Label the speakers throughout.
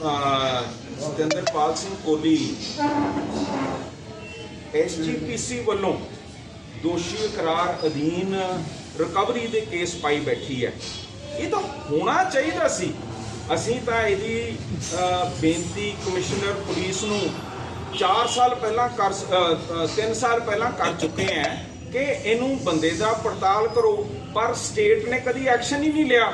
Speaker 1: Satinderpal Singh Kohli SGPC ਵੱਲੋਂ ਦੋਸ਼ੀ ਇਕਰਾਰ ਅਧੀਨ ਰਿਕਵਰੀ ਦੇ ਕੇਸ ਪਾਈ ਬੈਠੀ ਹੈ। ਇਹ ਤਾਂ ਹੋਣਾ ਚਾਹੀਦਾ ਸੀ। ਅਸੀਂ ਤਾਂ ਇਹਦੀ ਬੇਨਤੀ ਕਮਿਸ਼ਨਰ ਪੁਲਿਸ ਨੂੰ 4 ਸਾਲ ਪਹਿਲਾਂ ਕਰ 3 ਸਾਲ ਪਹਿਲਾਂ ਕਰ ਚੁੱਕੇ ਹਾਂ ਕਿ ਇਹਨੂੰ ਬੰਦੇ ਦਾ ਪੜਤਾਲ ਕਰੋ। ਪਰ ਸਟੇਟ ਨੇ ਕਦੀ ਐਕਸ਼ਨ ਹੀ ਨਹੀਂ ਲਿਆ।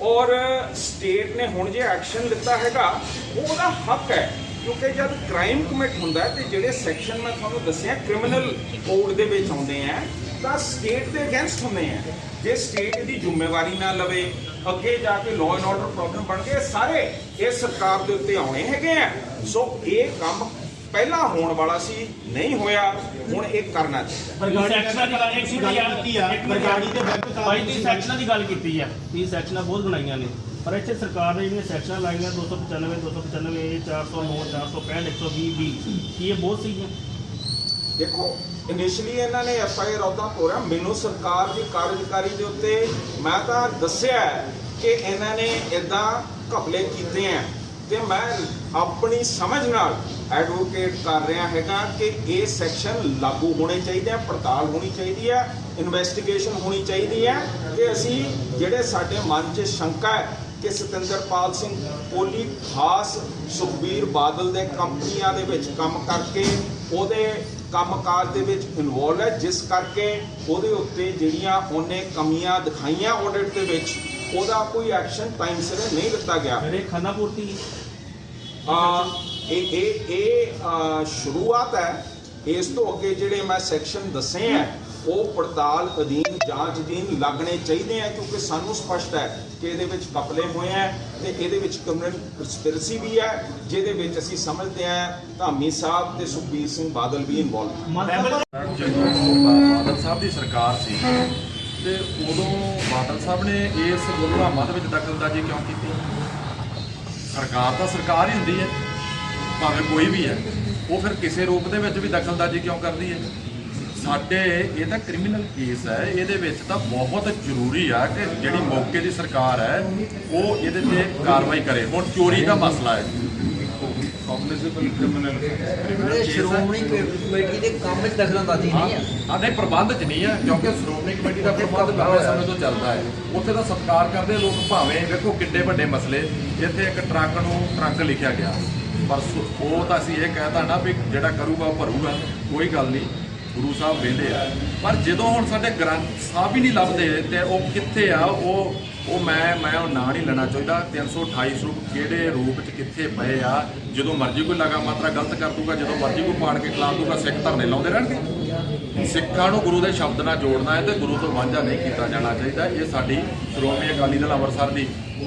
Speaker 1: ਔਰ ਸਟੇਟ ਨੇ ਹੁਣ ਜੇ ਐਕਸ਼ਨ ਲਿੱਤਾ ਹੈਗਾ ਉਹ ਉਹਦਾ ਹੱਕ ਹੈ। ਕਿਉਂਕਿ ਜਦ ਕ੍ਰਾਈਮ ਕਮਿਟ ਹੁੰਦਾ ਹੈ, ਤੇ ਜਿਹੜੇ ਸੈਕਸ਼ਨ ਮੈਂ ਤੁਹਾਨੂੰ ਦੱਸਿਆ ਕ੍ਰਿਮੀਨਲ ਕੋਡ ਦੇ ਵਿੱਚ ਆਉਂਦੇ ਆ, ਤਾਂ ਸਟੇਟ ਦੇ ਅਗੇਂਸਟ ਹੁੰਦੇ ਆ। ਜੇ ਸਟੇਟ ਦੀ ਜ਼ਿੰਮੇਵਾਰੀ ਨਾ ਲਵੇ, ਅੱਗੇ ਜਾ ਕੇ ਲਾਅ ਐਂਡ ਆਰਡਰ ਪ੍ਰੋਬਲਮ ਬਣ ਕੇ ਸਾਰੇ ਇਹ ਸਰਕਾਰ ਦੇ ਉੱਤੇ ਆਉਣੇ ਹੈਗੇ ਆ। ਸੋ ਇਹ ਕੰਮ ਪਹਿਲਾਂ ਹੋਣ ਵਾਲਾ ਸੀ ਨਹੀਂ ਹੋਇਆ ਹੁਣ ਇਹ ਕਰਨਾ ਚਾਹੀਦਾ।
Speaker 2: ਸੈਕਸ਼ਨਾਂ ਦੀ ਗੱਲ
Speaker 3: ਕੀਤੀ ਆ, ਬਰਗਾੜੀ ਦੇ ਬੈਂਕ ਖਾਤੇ
Speaker 2: ਭਾਈ ਸੈਕਸ਼ਨਾਂ ਦੀ ਗੱਲ ਕੀਤੀ ਆ। 30 ਸੈਕਸ਼ਨਾਂ ਬਹੁਤ ਬਣਾਈਆਂ ਨੇ। ਪਰ ਇੱਥੇ ਸਰਕਾਰ ਨੇ ਜਿਹੜੀਆਂ ਸੈਕਸ਼ਨਾਂ ਲਾਈਆਂ 295 295 409 465 120 ਵੀ ਕੀ ਇਹ ਬਹੁਤ ਸੀਗੀਆਂ?
Speaker 1: ਦੇਖੋ ਇਨੀਸ਼ੀਅਲੀ ਇਹਨਾਂ ਨੇ ਐਫ ਆਈ ਆਰ ਉਹਦਾ ਤੋਰਿਆ ਮੈਨੂੰ ਸਰਕਾਰ ਦੀ ਕਾਰਜਕਾਰੀ ਦੇ ਉੱਤੇ ਮੈਂ ਤਾਂ ਦੱਸਿਆ ਕਿ ਇਹਨਾਂ ਨੇ ਇਦਾਂ ਘਪਲੇ ਕੀਤੇ ਆ ਤੇ ਮੈਂ ਆਪਣੀ ਸਮਝ ਨਾਲ ਐਡਵੋਕੇਟ ਕਰ ਰਿਹਾ ਹੈਗਾ ਕਿ ਇਹ ਸੈਕਸ਼ਨ ਲਾਗੂ ਹੋਣੇ ਚਾਹੀਦੇ ਆ, ਪੜਤਾਲ ਹੋਣੀ ਚਾਹੀਦੀ ਹੈ ਇਨਵੈਸਟੀਗੇਸ਼ਨ ਹੋਣੀ ਚਾਹੀਦੀ ਹੈ ਕਿ ਅਸੀਂ ਜਿਹੜੇ ਸਾਡੇ ਮਨ 'ਚ ਸ਼ੰਕਾ ਹੈ ਕਿ ਸਤਿੰਦਰਪਾਲ ਸਿੰਘ ਕੋਹਲੀ ਖਾਸ ਸੁਖਬੀਰ ਬਾਦਲ ਦੇ ਕੰਪਨੀਆਂ ਦੇ ਵਿੱਚ ਕੰਮ ਕਰਕੇ ਉਹਦੇ ਕੰਮਕਾਜ ਦੇ ਵਿੱਚ ਇਨਵੋਲਵ ਹੈ, ਜਿਸ ਕਰਕੇ ਉਹਦੇ ਉੱਤੇ ਜਿਹੜੀਆਂ ਉਹਨੇ ਕਮੀਆਂ ਦਿਖਾਈਆਂ ਆਡਿਟ ਦੇ ਵਿੱਚ ਉਹਦਾ ਕੋਈ ਐਕਸ਼ਨ ਟਾਈਮ ਸਿਰ ਨਹੀਂ ਲਿੱਤਾ ਗਿਆ।
Speaker 2: ਮੇਰੇ ਖਾਨਾ ਪੂਰਤੀ
Speaker 1: ਆ ਇਹ ਇਹ ਇਹ ਸ਼ੁਰੂਆਤ ਹੈ। ਇਸ ਤੋਂ ਅੱਗੇ ਜਿਹੜੇ ਮੈਂ ਸੈਕਸ਼ਨ ਦੱਸੇ ਆ ਉਹ ਪੜਤਾਲ ਅਧੀਨ ਜਾਂਚ ਅਧੀਨ ਲੱਗਣੇ ਚਾਹੀਦੇ ਆ ਕਿਉਂਕਿ ਸਾਨੂੰ ਸਪਸ਼ਟ ਹੈ ਕਿ ਇਹਦੇ ਵਿੱਚ ਕਪਲੇ ਹੋਏ ਆ ਤੇ ਇਹਦੇ ਵਿੱਚ ਕ੍ਰਿਮੀਨਲ ਕਨਸਪੀਰੇਸੀ ਵੀ ਹੈ ਜਿਹਦੇ ਵਿੱਚ ਅਸੀਂ ਸਮਝਦੇ ਆ ਧਾਮੀ ਸਾਹਿਬ ਤੇ ਸੁਖਬੀਰ ਸਿੰਘ ਬਾਦਲ ਵੀ ਇਨਵੋਲਵ
Speaker 4: ਬਾਦਲ ਸਾਹਿਬ ਦੀ ਸਰਕਾਰ ਸੀ। ਤੇ ਉਦੋਂ ਬਾਦਲ ਸਾਹਿਬ ਨੇ ਇਸ ਗੁਰਨਾਮਾ ਦੇ ਵਿੱਚ ਦਖਲਅੰਦਾਜ਼ੀ ਕਿਉਂ ਕੀਤੀ? ਸਰਕਾਰ ਤਾਂ ਸਰਕਾਰ ਹੀ ਹੁੰਦੀ ਹੈ, ਭਾਵੇਂ ਕੋਈ ਵੀ ਹੈ। ਉਹ ਫਿਰ ਕਿਸੇ ਰੂਪ ਦੇ ਵਿੱਚ ਵੀ ਦਖਲਅੰਦਾਜ਼ੀ ਕਿਉਂ ਕਰਦੀ ਹੈ? ਸਾਡੇ, ਇਹ ਤਾਂ ਕ੍ਰਿਮੀਨਲ ਕੇਸ ਹੈ, ਇਹਦੇ ਵਿੱਚ ਤਾਂ ਬਹੁਤ ਜ਼ਰੂਰੀ ਆ ਕਿ ਜਿਹੜੀ ਮੌਕੇ ਦੀ ਸਰਕਾਰ ਹੈ, ਉਹ ਇਹਦੇ ਤੇ ਕਾਰਵਾਈ ਕਰੇ। ਹੁਣ ਚੋਰੀ ਦਾ ਮਸਲਾ ਹੈ।
Speaker 5: ਇਹ ਸ਼੍ਰੋਮਣੀ ਕਮੇਟੀ ਦੇ ਕੰਮ ਵਿੱਚ ਦਖਲਅੰਦਾਜ਼ੀ ਨਹੀਂ ਆ
Speaker 4: ਹਾਂ ਨਹੀਂ ਪ੍ਰਬੰਧ ਚ ਨਹੀਂ ਹੈ ਕਿਉਂਕਿ ਸ਼੍ਰੋਮਣੀ ਕਮੇਟੀ ਦਾ ਪ੍ਰਬੰਧ ਸਮੇਂ ਤੋਂ ਚੱਲਦਾ ਹੈ। ਉੱਥੇ ਦਾ ਸਤਿਕਾਰ ਕਰਦੇ ਲੋਕ ਭਾਵੇਂ ਵੇਖੋ ਕਿੱਡੇ ਵੱਡੇ ਮਸਲੇ। ਇੱਕ ਟਰੱਕ ਨੂੰ ਟਰੱਕ ਲਿਖਿਆ ਗਿਆ। ਪਰ ਉਹ ਤਾਂ ਅਸੀਂ ਇਹ ਕਹਿਤਾ ਨਾ ਵੀ ਜਿਹੜਾ ਕਰੂਗਾ ਉਹ ਭਰੂਗਾ ਕੋਈ ਗੱਲ ਨਹੀਂ। ਗੁਰੂ ਸਾਹਿਬ ਵੇਲੇ ਆ। ਪਰ ਜਦੋਂ ਹੁਣ ਸਾਡੇ ਗ੍ਰੰਥ ਸਾਹਿਬ ਹੀ ਨਹੀਂ ਲੱਭਦੇ ਤੇ ਉਹ ਕਿੱਥੇ ਆ, ਉਹ ਉਹ ਮੈਂ ਮੈਂ ਉਹ ਨਾਂ ਨਹੀਂ ਲੈਣਾ ਚਾਹੀਦਾ। 328 ਸਰੂਪ ਕਿਹੜੇ ਰੂਪ ਚ ਕਿੱਥੇ ਪਏ ਆ, ਜਦੋਂ ਮਰਜ਼ੀ ਕੋਈ ਲਗਾ ਮਾਤਰਾ ਗਲਤ ਕਰ ਦੂਗਾ, ਜਦੋਂ ਮਰਜ਼ੀ ਕੋਈ ਪਾੜ ਕੇ ਖਿਲਾ ਦੂਗਾ, ਸਿੱਖ ਧਰਨੇ ਲਾਉਂਦੇ ਰਹਿਣਗੇ। ਸਿੱਖਾਂ ਨੂੰ ਗੁਰੂ ਦੇ ਸ਼ਬਦ ਨਾਲ ਜੋੜਨਾ ਹੈ ਤੇ ਗੁਰੂ ਤੋਂ ਵਾਂਝਾ ਨਹੀਂ ਕੀਤਾ ਜਾਣਾ ਚਾਹੀਦਾ। ਇਹ ਸਾਡੀ ਸ਼੍ਰੋਮਣੀ ਅਕਾਲੀ ਦਲ ਅੰਮ੍ਰਿਤਸਰ ਦੀ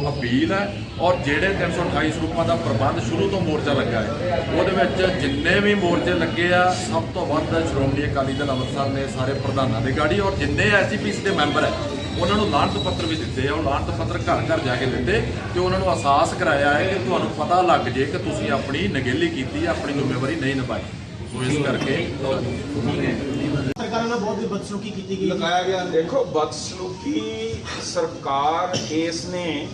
Speaker 4: ਅਪੀਲ ਹੈ ਔਰ ਜਿਹੜੇ 328 ਸਰੂਪਾਂ ਦਾ ਪ੍ਰਬੰਧ ਸ਼ੁਰੂ ਤੋਂ ਮੋਰਚਾ ਲੱਗਾ ਹੈ, ਉਹਦੇ ਵਿੱਚ ਜਿੰਨੇ ਵੀ ਮੋਰਚੇ ਲੱਗੇ ਆ, ਸਭ ਤੋਂ ਵੱਧ ਸ਼੍ਰੋਮਣੀ ਅਕਾਲੀ ਦਲ ਅੰਮ੍ਰਿਤਸਰ ਨੇ ਸਾਰੇ ਪ੍ਰਧਾਨਾਂ ਦੇ ਗਾੜੀ ਔਰ ਜਿੰਨੇ ਐਸਜੀਪੀਸੀ ਦੇ ਮੈਂਬਰ ਹੈ, ਉਹਨਾਂ ਨੂੰ ਲਾਹਨਤ ਪੱਤਰ ਵੀ ਦਿੱਤੇ ਆ, ਉਹ ਲਾਹਨਤ ਪੱਤਰ ਘਰ ਘਰ ਜਾ ਕੇ ਦਿੱਤੇ ਤੇ ਉਹਨਾਂ ਨੂੰ ਅਹਿਸਾਸ ਕਰਾਇਆ ਹੈ ਕਿ ਤੁਹਾਨੂੰ ਪਤਾ ਲੱਗ ਜੇ ਕਿ ਤੁਸੀਂ ਆਪਣੀ ਨਗੇਲੀ ਕੀਤੀ, ਆਪਣੀ ਜ਼ਿੰਮੇਵਾਰੀ ਨਹੀਂ ਨਿਭਾਈ। ਸੋ ਇਸ ਕਰਕੇ
Speaker 3: ਨਾਲ ਬਹੁਤ ਬਦਸਲੂਕੀ ਕੀਤੀ ਗਈ।
Speaker 1: ਲਗਾਇਆ ਗਿਆ। ਦੇਖੋ, ਬਦਸਲੂਕੀ ਸਰਕਾਰ ਇਸ ਨੇ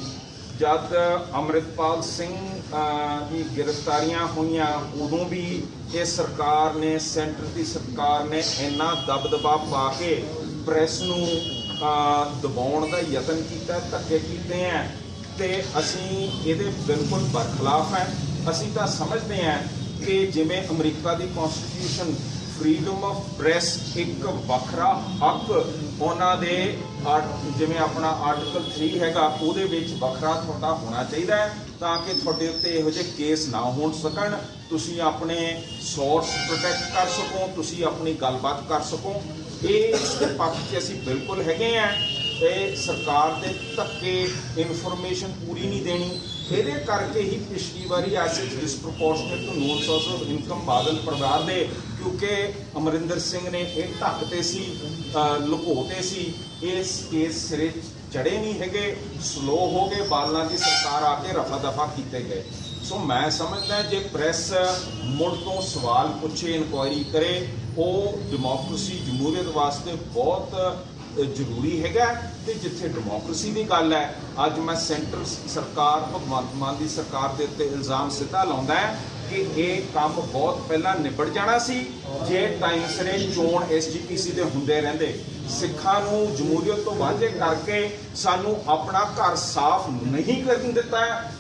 Speaker 1: ਜਦ ਅਮਰਿਤਪਾਲ ਸਿੰਘ ਦੀ ਗ੍ਰਿਫਤਾਰੀਆਂ ਹੋਈਆਂ, ਉਦੋਂ ਵੀ ਇਹ ਸਰਕਾਰ ਨੇ, ਸੈਂਟਰ ਦੀ ਸਰਕਾਰ ਨੇ ਇੰਨਾ ਦਬਦਬਾ ਪਾ ਕੇ ਪ੍ਰੈਸ ਨੂੰ ਦਬਾਉਣ ਦਾ ਯਤਨ ਕੀਤਾ, ਧੱਕੇ ਕੀਤੇ ਆ। ਤੇ ਅਸੀਂ ਇਹਦੇ ਬਿਲਕੁਲ ਬਰਖਲਾਫ ਹੈ ਅਸੀਂ ਤਾਂ ਸਮਝਦੇ ਹਾਂ ਕਿ ਜਿਵੇਂ ਅਮਰੀਕਾ ਦੀ ਕਨਸਟੀਟਿਊਸ਼ਨ ਫਰੀडम ਆਫ ਪ੍ਰੈਸ ਇੱਕ ਵੱਖਰਾ ਹੱਕ ਉਹਨਾਂ ਦੇ ਆਰਟ- ਜਿਵੇਂ ਆਪਣਾ ਆਰਟੀਕਲ 3 ਹੈਗਾ, ਉਹਦੇ ਵਿੱਚ ਵੱਖਰਾ ਤੁਹਾਡਾ ਹੋਣਾ ਚਾਹੀਦਾ ਹੈ ਤਾਂ ਕਿ ਤੁਹਾਡੇ ਉੱਤੇ ਇਹੋ ਜਿਹੇ ਕੇਸ ਨਾ ਹੋਣ ਸਕਣ। ਤੁਸੀਂ ਆਪਣੇ ਸੋਰਸ ਪ੍ਰੋਟੈਕਟ ਕਰ ਸਕੋ, ਤੁਸੀਂ ਆਪਣੀ ਗੱਲਬਾਤ ਕਰ ਸਕੋ। ਇਹ ਇਸ ਪੱਖ 'ਚ ਅਸੀਂ ਬਿਲਕੁਲ ਹੈਗੇ ਆ ਤੇ ਸਰਕਾਰ ਦੇ ਧੱਕੇ ਇਨਫੋਰਮੇਸ਼ਨ ਪੂਰੀ ਨਹੀਂ ਦੇਣੀ। ਇਹਦੇ ਕਰਕੇ ਹੀ ਪਿਛਲੀ ਵਾਰੀ ਐਸੇ disproportionate to known source of income Badal ਪਰਿਵਾਰ ਦੇ, ਕਿਉਂਕਿ ਅਮਰਿੰਦਰ ਸਿੰਘ ਨੇ ਇਹ ਢੱਕਤੇ ਸੀ, ਅਹ ਲੁਕੋਤੇ ਸੀ, ਇਸ ਕੇਸ ਸਿਰੇ ਚੜੇ ਨਹੀਂ ਹੈਗੇ ਸਲੋ ਹੋ ਗਏ, ਬਾਦਲਾਂ ਦੀ ਸਰਕਾਰ ਆ ਕੇ ਰਫਾ ਦਫਾ ਕੀਤੇ ਗਏ। ਸੋ ਮੈਂ ਸਮਝਦਾ ਜੇ ਪ੍ਰੈਸ ਮੁੜ ਤੋਂ ਸਵਾਲ ਪੁੱਛੇ ਇਨਕੁਆਇਰੀ ਕਰੇ, ਉਹ ਡੈਮੋਕ੍ਰੇਸੀ ਜਮਹੂਰੀਅਤ ਵਾਸਤੇ ਬਹੁਤ ਜ਼ਰੂਰੀ ਹੈਗਾ ਤੇ ਜਿੱਥੇ ਡੈਮੋਕ੍ਰੇਸੀ ਦੀ ਗੱਲ ਹੈ, ਅੱਜ ਮੈਂ ਸੈਂਟਰ ਸਰਕਾਰ, ਭਗਵੰਤ ਮਾਨ ਦੀ ਸਰਕਾਰ ਦੇ ਉੱਤੇ ਇਲਜ਼ਾਮ ਸਿੱਧਾ ਲਾਉਂਦਾ ਹੈ ਕਿ ਇਹ ਕੰਮ ਬਹੁਤ ਪਹਿਲਾਂ ਨਿਬੜ ਜਾਣਾ ਸੀ, ਜੇ ਟਾਈਮ ਸਿਰੇ ਚੋਣ ਐਸਜੀਪੀਸੀ ਦੇ ਹੁੰਦੇ ਰਹਿੰਦੇ। ਸਿੱਖਾਂ ਨੂੰ ਜਮਹੂਰੀਅਤ ਤੋਂ ਵਾਂਝੇ ਕਰਕੇ ਸਾਨੂੰ ਆਪਣਾ ਘਰ ਸਾਫ਼ ਨਹੀਂ ਕਰਨ ਦਿੱਤਾ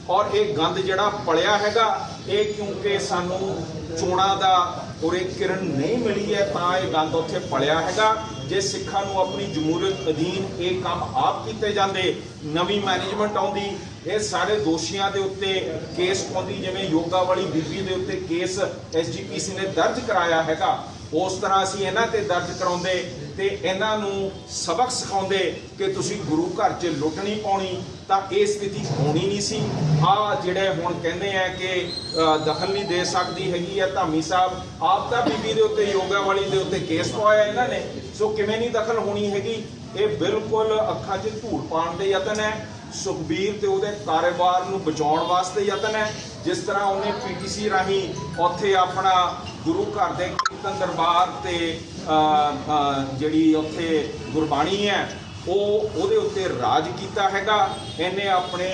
Speaker 1: ਔਰ ਇਹ ਗੰਦ ਜਿਹੜਾ ਪਲਿਆ ਹੈਗਾ, ਇਹ ਕਿਉਂਕਿ ਸਾਨੂੰ ਚੋਣਾਂ ਦਾ ਉਰੇ ਕਿਰਨ ਨਹੀਂ ਮਿਲੀ ਹੈ, ਤਾਂ ਇਹ ਗੰਦ ਉੱਥੇ ਪਲਿਆ ਹੈਗਾ। ਜੇ ਸਿੱਖਾਂ ਨੂੰ ਆਪਣੀ ਜਮਹੂਰੀਅਤ ਅਧੀਨ ਇਹ ਕੰਮ ਆਪ ਕੀਤੇ ਜਾਂਦੇ, ਨਵੀਂ ਮੈਨੇਜਮੈਂਟ ਆਉਂਦੀ, ਇਹ ਸਾਰੇ ਦੋਸ਼ੀਆਂ ਦੇ ਉੱਤੇ ਕੇਸ ਪਾਉਂਦੀ ਜਿਵੇਂ ਯੋਗਾ ਵਾਲੀ ਬੀਬੀ ਦੇ ਉੱਤੇ ਕੇਸ ਐਸਜੀਪੀਸੀ ਨੇ ਦਰਜ ਕਰਾਇਆ ਹੈਗਾ। ਉਸ ਤਰ੍ਹਾਂ ਅਸੀਂ ਇਹਨਾਂ ਤੇ ਦਰਜ ਕਰਾਉਂਦੇ ਤੇ ਇਹਨਾਂ ਨੂੰ ਸਬਕ ਸਿਖਾਉਂਦੇ ਕਿ ਤੁਸੀਂ ਗੁਰੂ ਘਰ 'ਚ ਲੁੱਟ ਨਹੀਂ ਪਾਉਣੀ, ਤਾਂ ਇਹ ਸਥਿਤੀ ਹੋਣੀ ਨਹੀਂ ਸੀ। ਆ ਜਿਹੜੇ ਹੁਣ ਕਹਿੰਦੇ ਆ ਕਿ ਦਖਲ ਨਹੀਂ ਦੇ ਸਕਦੀ ਹੈਗੀ ਆ ਧਾਮੀ ਸਾਹਿਬ, ਆਪ ਤਾਂ ਬੀਬੀ ਦੇ ਉੱਤੇ, ਯੋਗਾ ਵਾਲੀ ਦੇ ਉੱਤੇ ਕੇਸ ਪਾਇਆ ਇਹਨਾਂ ਨੇ। ਸੋ ਕਿਵੇਂ ਨਹੀਂ ਦਖਲ ਹੋਣੀ ਹੈਗੀ? ਇਹ ਬਿਲਕੁਲ ਅੱਖਾਂ 'ਚ ਧੂੜ ਪਾਉਣ ਦੇ ਯਤਨ ਹੈ। ਸੁਖਬੀਰ ਤੇ ਉਹਦੇ ਕਾਰੋਬਾਰ ਨੂੰ ਬਚਾਉਣ ਵਾਸਤੇ ਯਤਨ ਹੈ, ਜਿਸ ਤਰ੍ਹਾਂ ਉਹਨੇ ਪੀਟੀਸੀ ਰਾਹੀਂ ਉੱਥੇ ਆਪਣਾ ਗੁਰੂ ਘਰ ਦੇ ਕੀਰਤਨ ਦਰਬਾਰ ਤੇ ਜਿਹੜੀ ਉੱਥੇ ਗੁਰਬਾਣੀ ਹੈ, ਉਹ ਉਹਦੇ ਉੱਤੇ ਰਾਜ ਕੀਤਾ ਹੈਗਾ। ਇਹਨੇ ਆਪਣੇ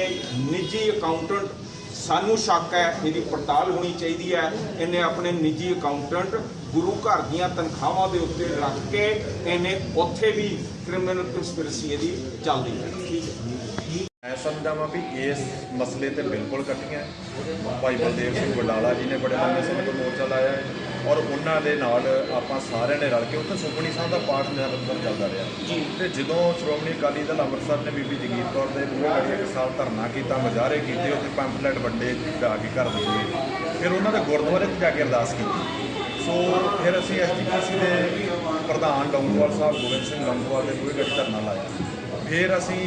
Speaker 1: ਨਿੱਜੀ ਅਕਾਊਂਟੈਂਟ ਸਾਨੂੰ ਸ਼ੱਕ ਹੈ, ਇਹਦੀ ਪੜਤਾਲ ਹੋਣੀ ਚਾਹੀਦੀ ਹੈ। ਇਹਨੇ ਆਪਣੇ ਨਿੱਜੀ ਅਕਾਊਂਟੈਂਟ ਗੁਰੂ ਘਰ ਦੀਆਂ ਤਨਖਾਹਾਂ ਦੇ ਉੱਤੇ ਰੱਖ ਕੇ ਇਹਨੇ ਉੱਥੇ ਵੀ ਕ੍ਰਿਮੀਨਲ ਕੰਸਪੀਰੇਸੀ ਇਹਦੀ ਚੱਲਦੀ ਹੈ।
Speaker 4: ਮੈਂ ਸਮਝਦਾ ਵੀ ਇਸ ਮਸਲੇ ਤੇ ਬਿਲਕੁਲ ਇਕੱਠੀਆਂ ਭਾਈ ਬਲਦੇਵ ਸਿੰਘ ਵਡਾਲਾ ਜੀ ਨੇ ਬੜੇ ਲੰਬੇ ਸਮੇਂ ਤੋਂ ਮੋਰਚਾ ਲਾਇਆ ਹੈ ਔਰ ਉਹਨਾਂ ਦੇ ਨਾਲ ਆਪਾਂ ਸਾਰਿਆਂ ਨੇ ਰਲ ਕੇ ਉੱਥੇ ਸੁਖਮਨੀ ਸਾਹਿਬ ਦਾ ਪਾਠ ਨਿਰੰਤਰ ਚੱਲਦਾ ਰਿਹਾ। ਤੇ ਜਦੋਂ ਸ਼੍ਰੋਮਣੀ ਅਕਾਲੀ ਦਲ ਅੰਮ੍ਰਿਤਸਰ ਨੇ ਬੀਬੀ ਜਗੀਰ ਕੌਰ ਦੇ ਮੂਹਰੇ ਖੜੀ ਇੱਕ ਸਾਲ ਧਰਨਾ ਕੀਤਾ ਮੁਜ਼ਾਹਰੇ ਕੀਤੇ ਉੱਥੇ ਪੰਫਲੇਟ ਵੱਡੇ ਜਾ ਕੇ ਘਰ ਦਿੱਤੇ ਫਿਰ ਉਹਨਾਂ ਦੇ ਗੁਰਦੁਆਰੇ 'ਚ ਜਾ ਕੇ ਅਰਦਾਸ ਕੀਤੀ। ਸੋ ਫਿਰ ਅਸੀਂ ਐਸਜੀਪੀਸੀ ਦੇ ਪ੍ਰਧਾਨ ਲੌਂਗੋਵਾਲ ਸਾਹਿਬ ਗੋਬਿੰਦ ਸਿੰਘ ਲੌਂਗੋਵਾਲ ਦੇ ਮੂਹਰੇ ਖੜੀ ਧਰਨਾ ਲਾਇਆ। ਫਿਰ ਅਸੀਂ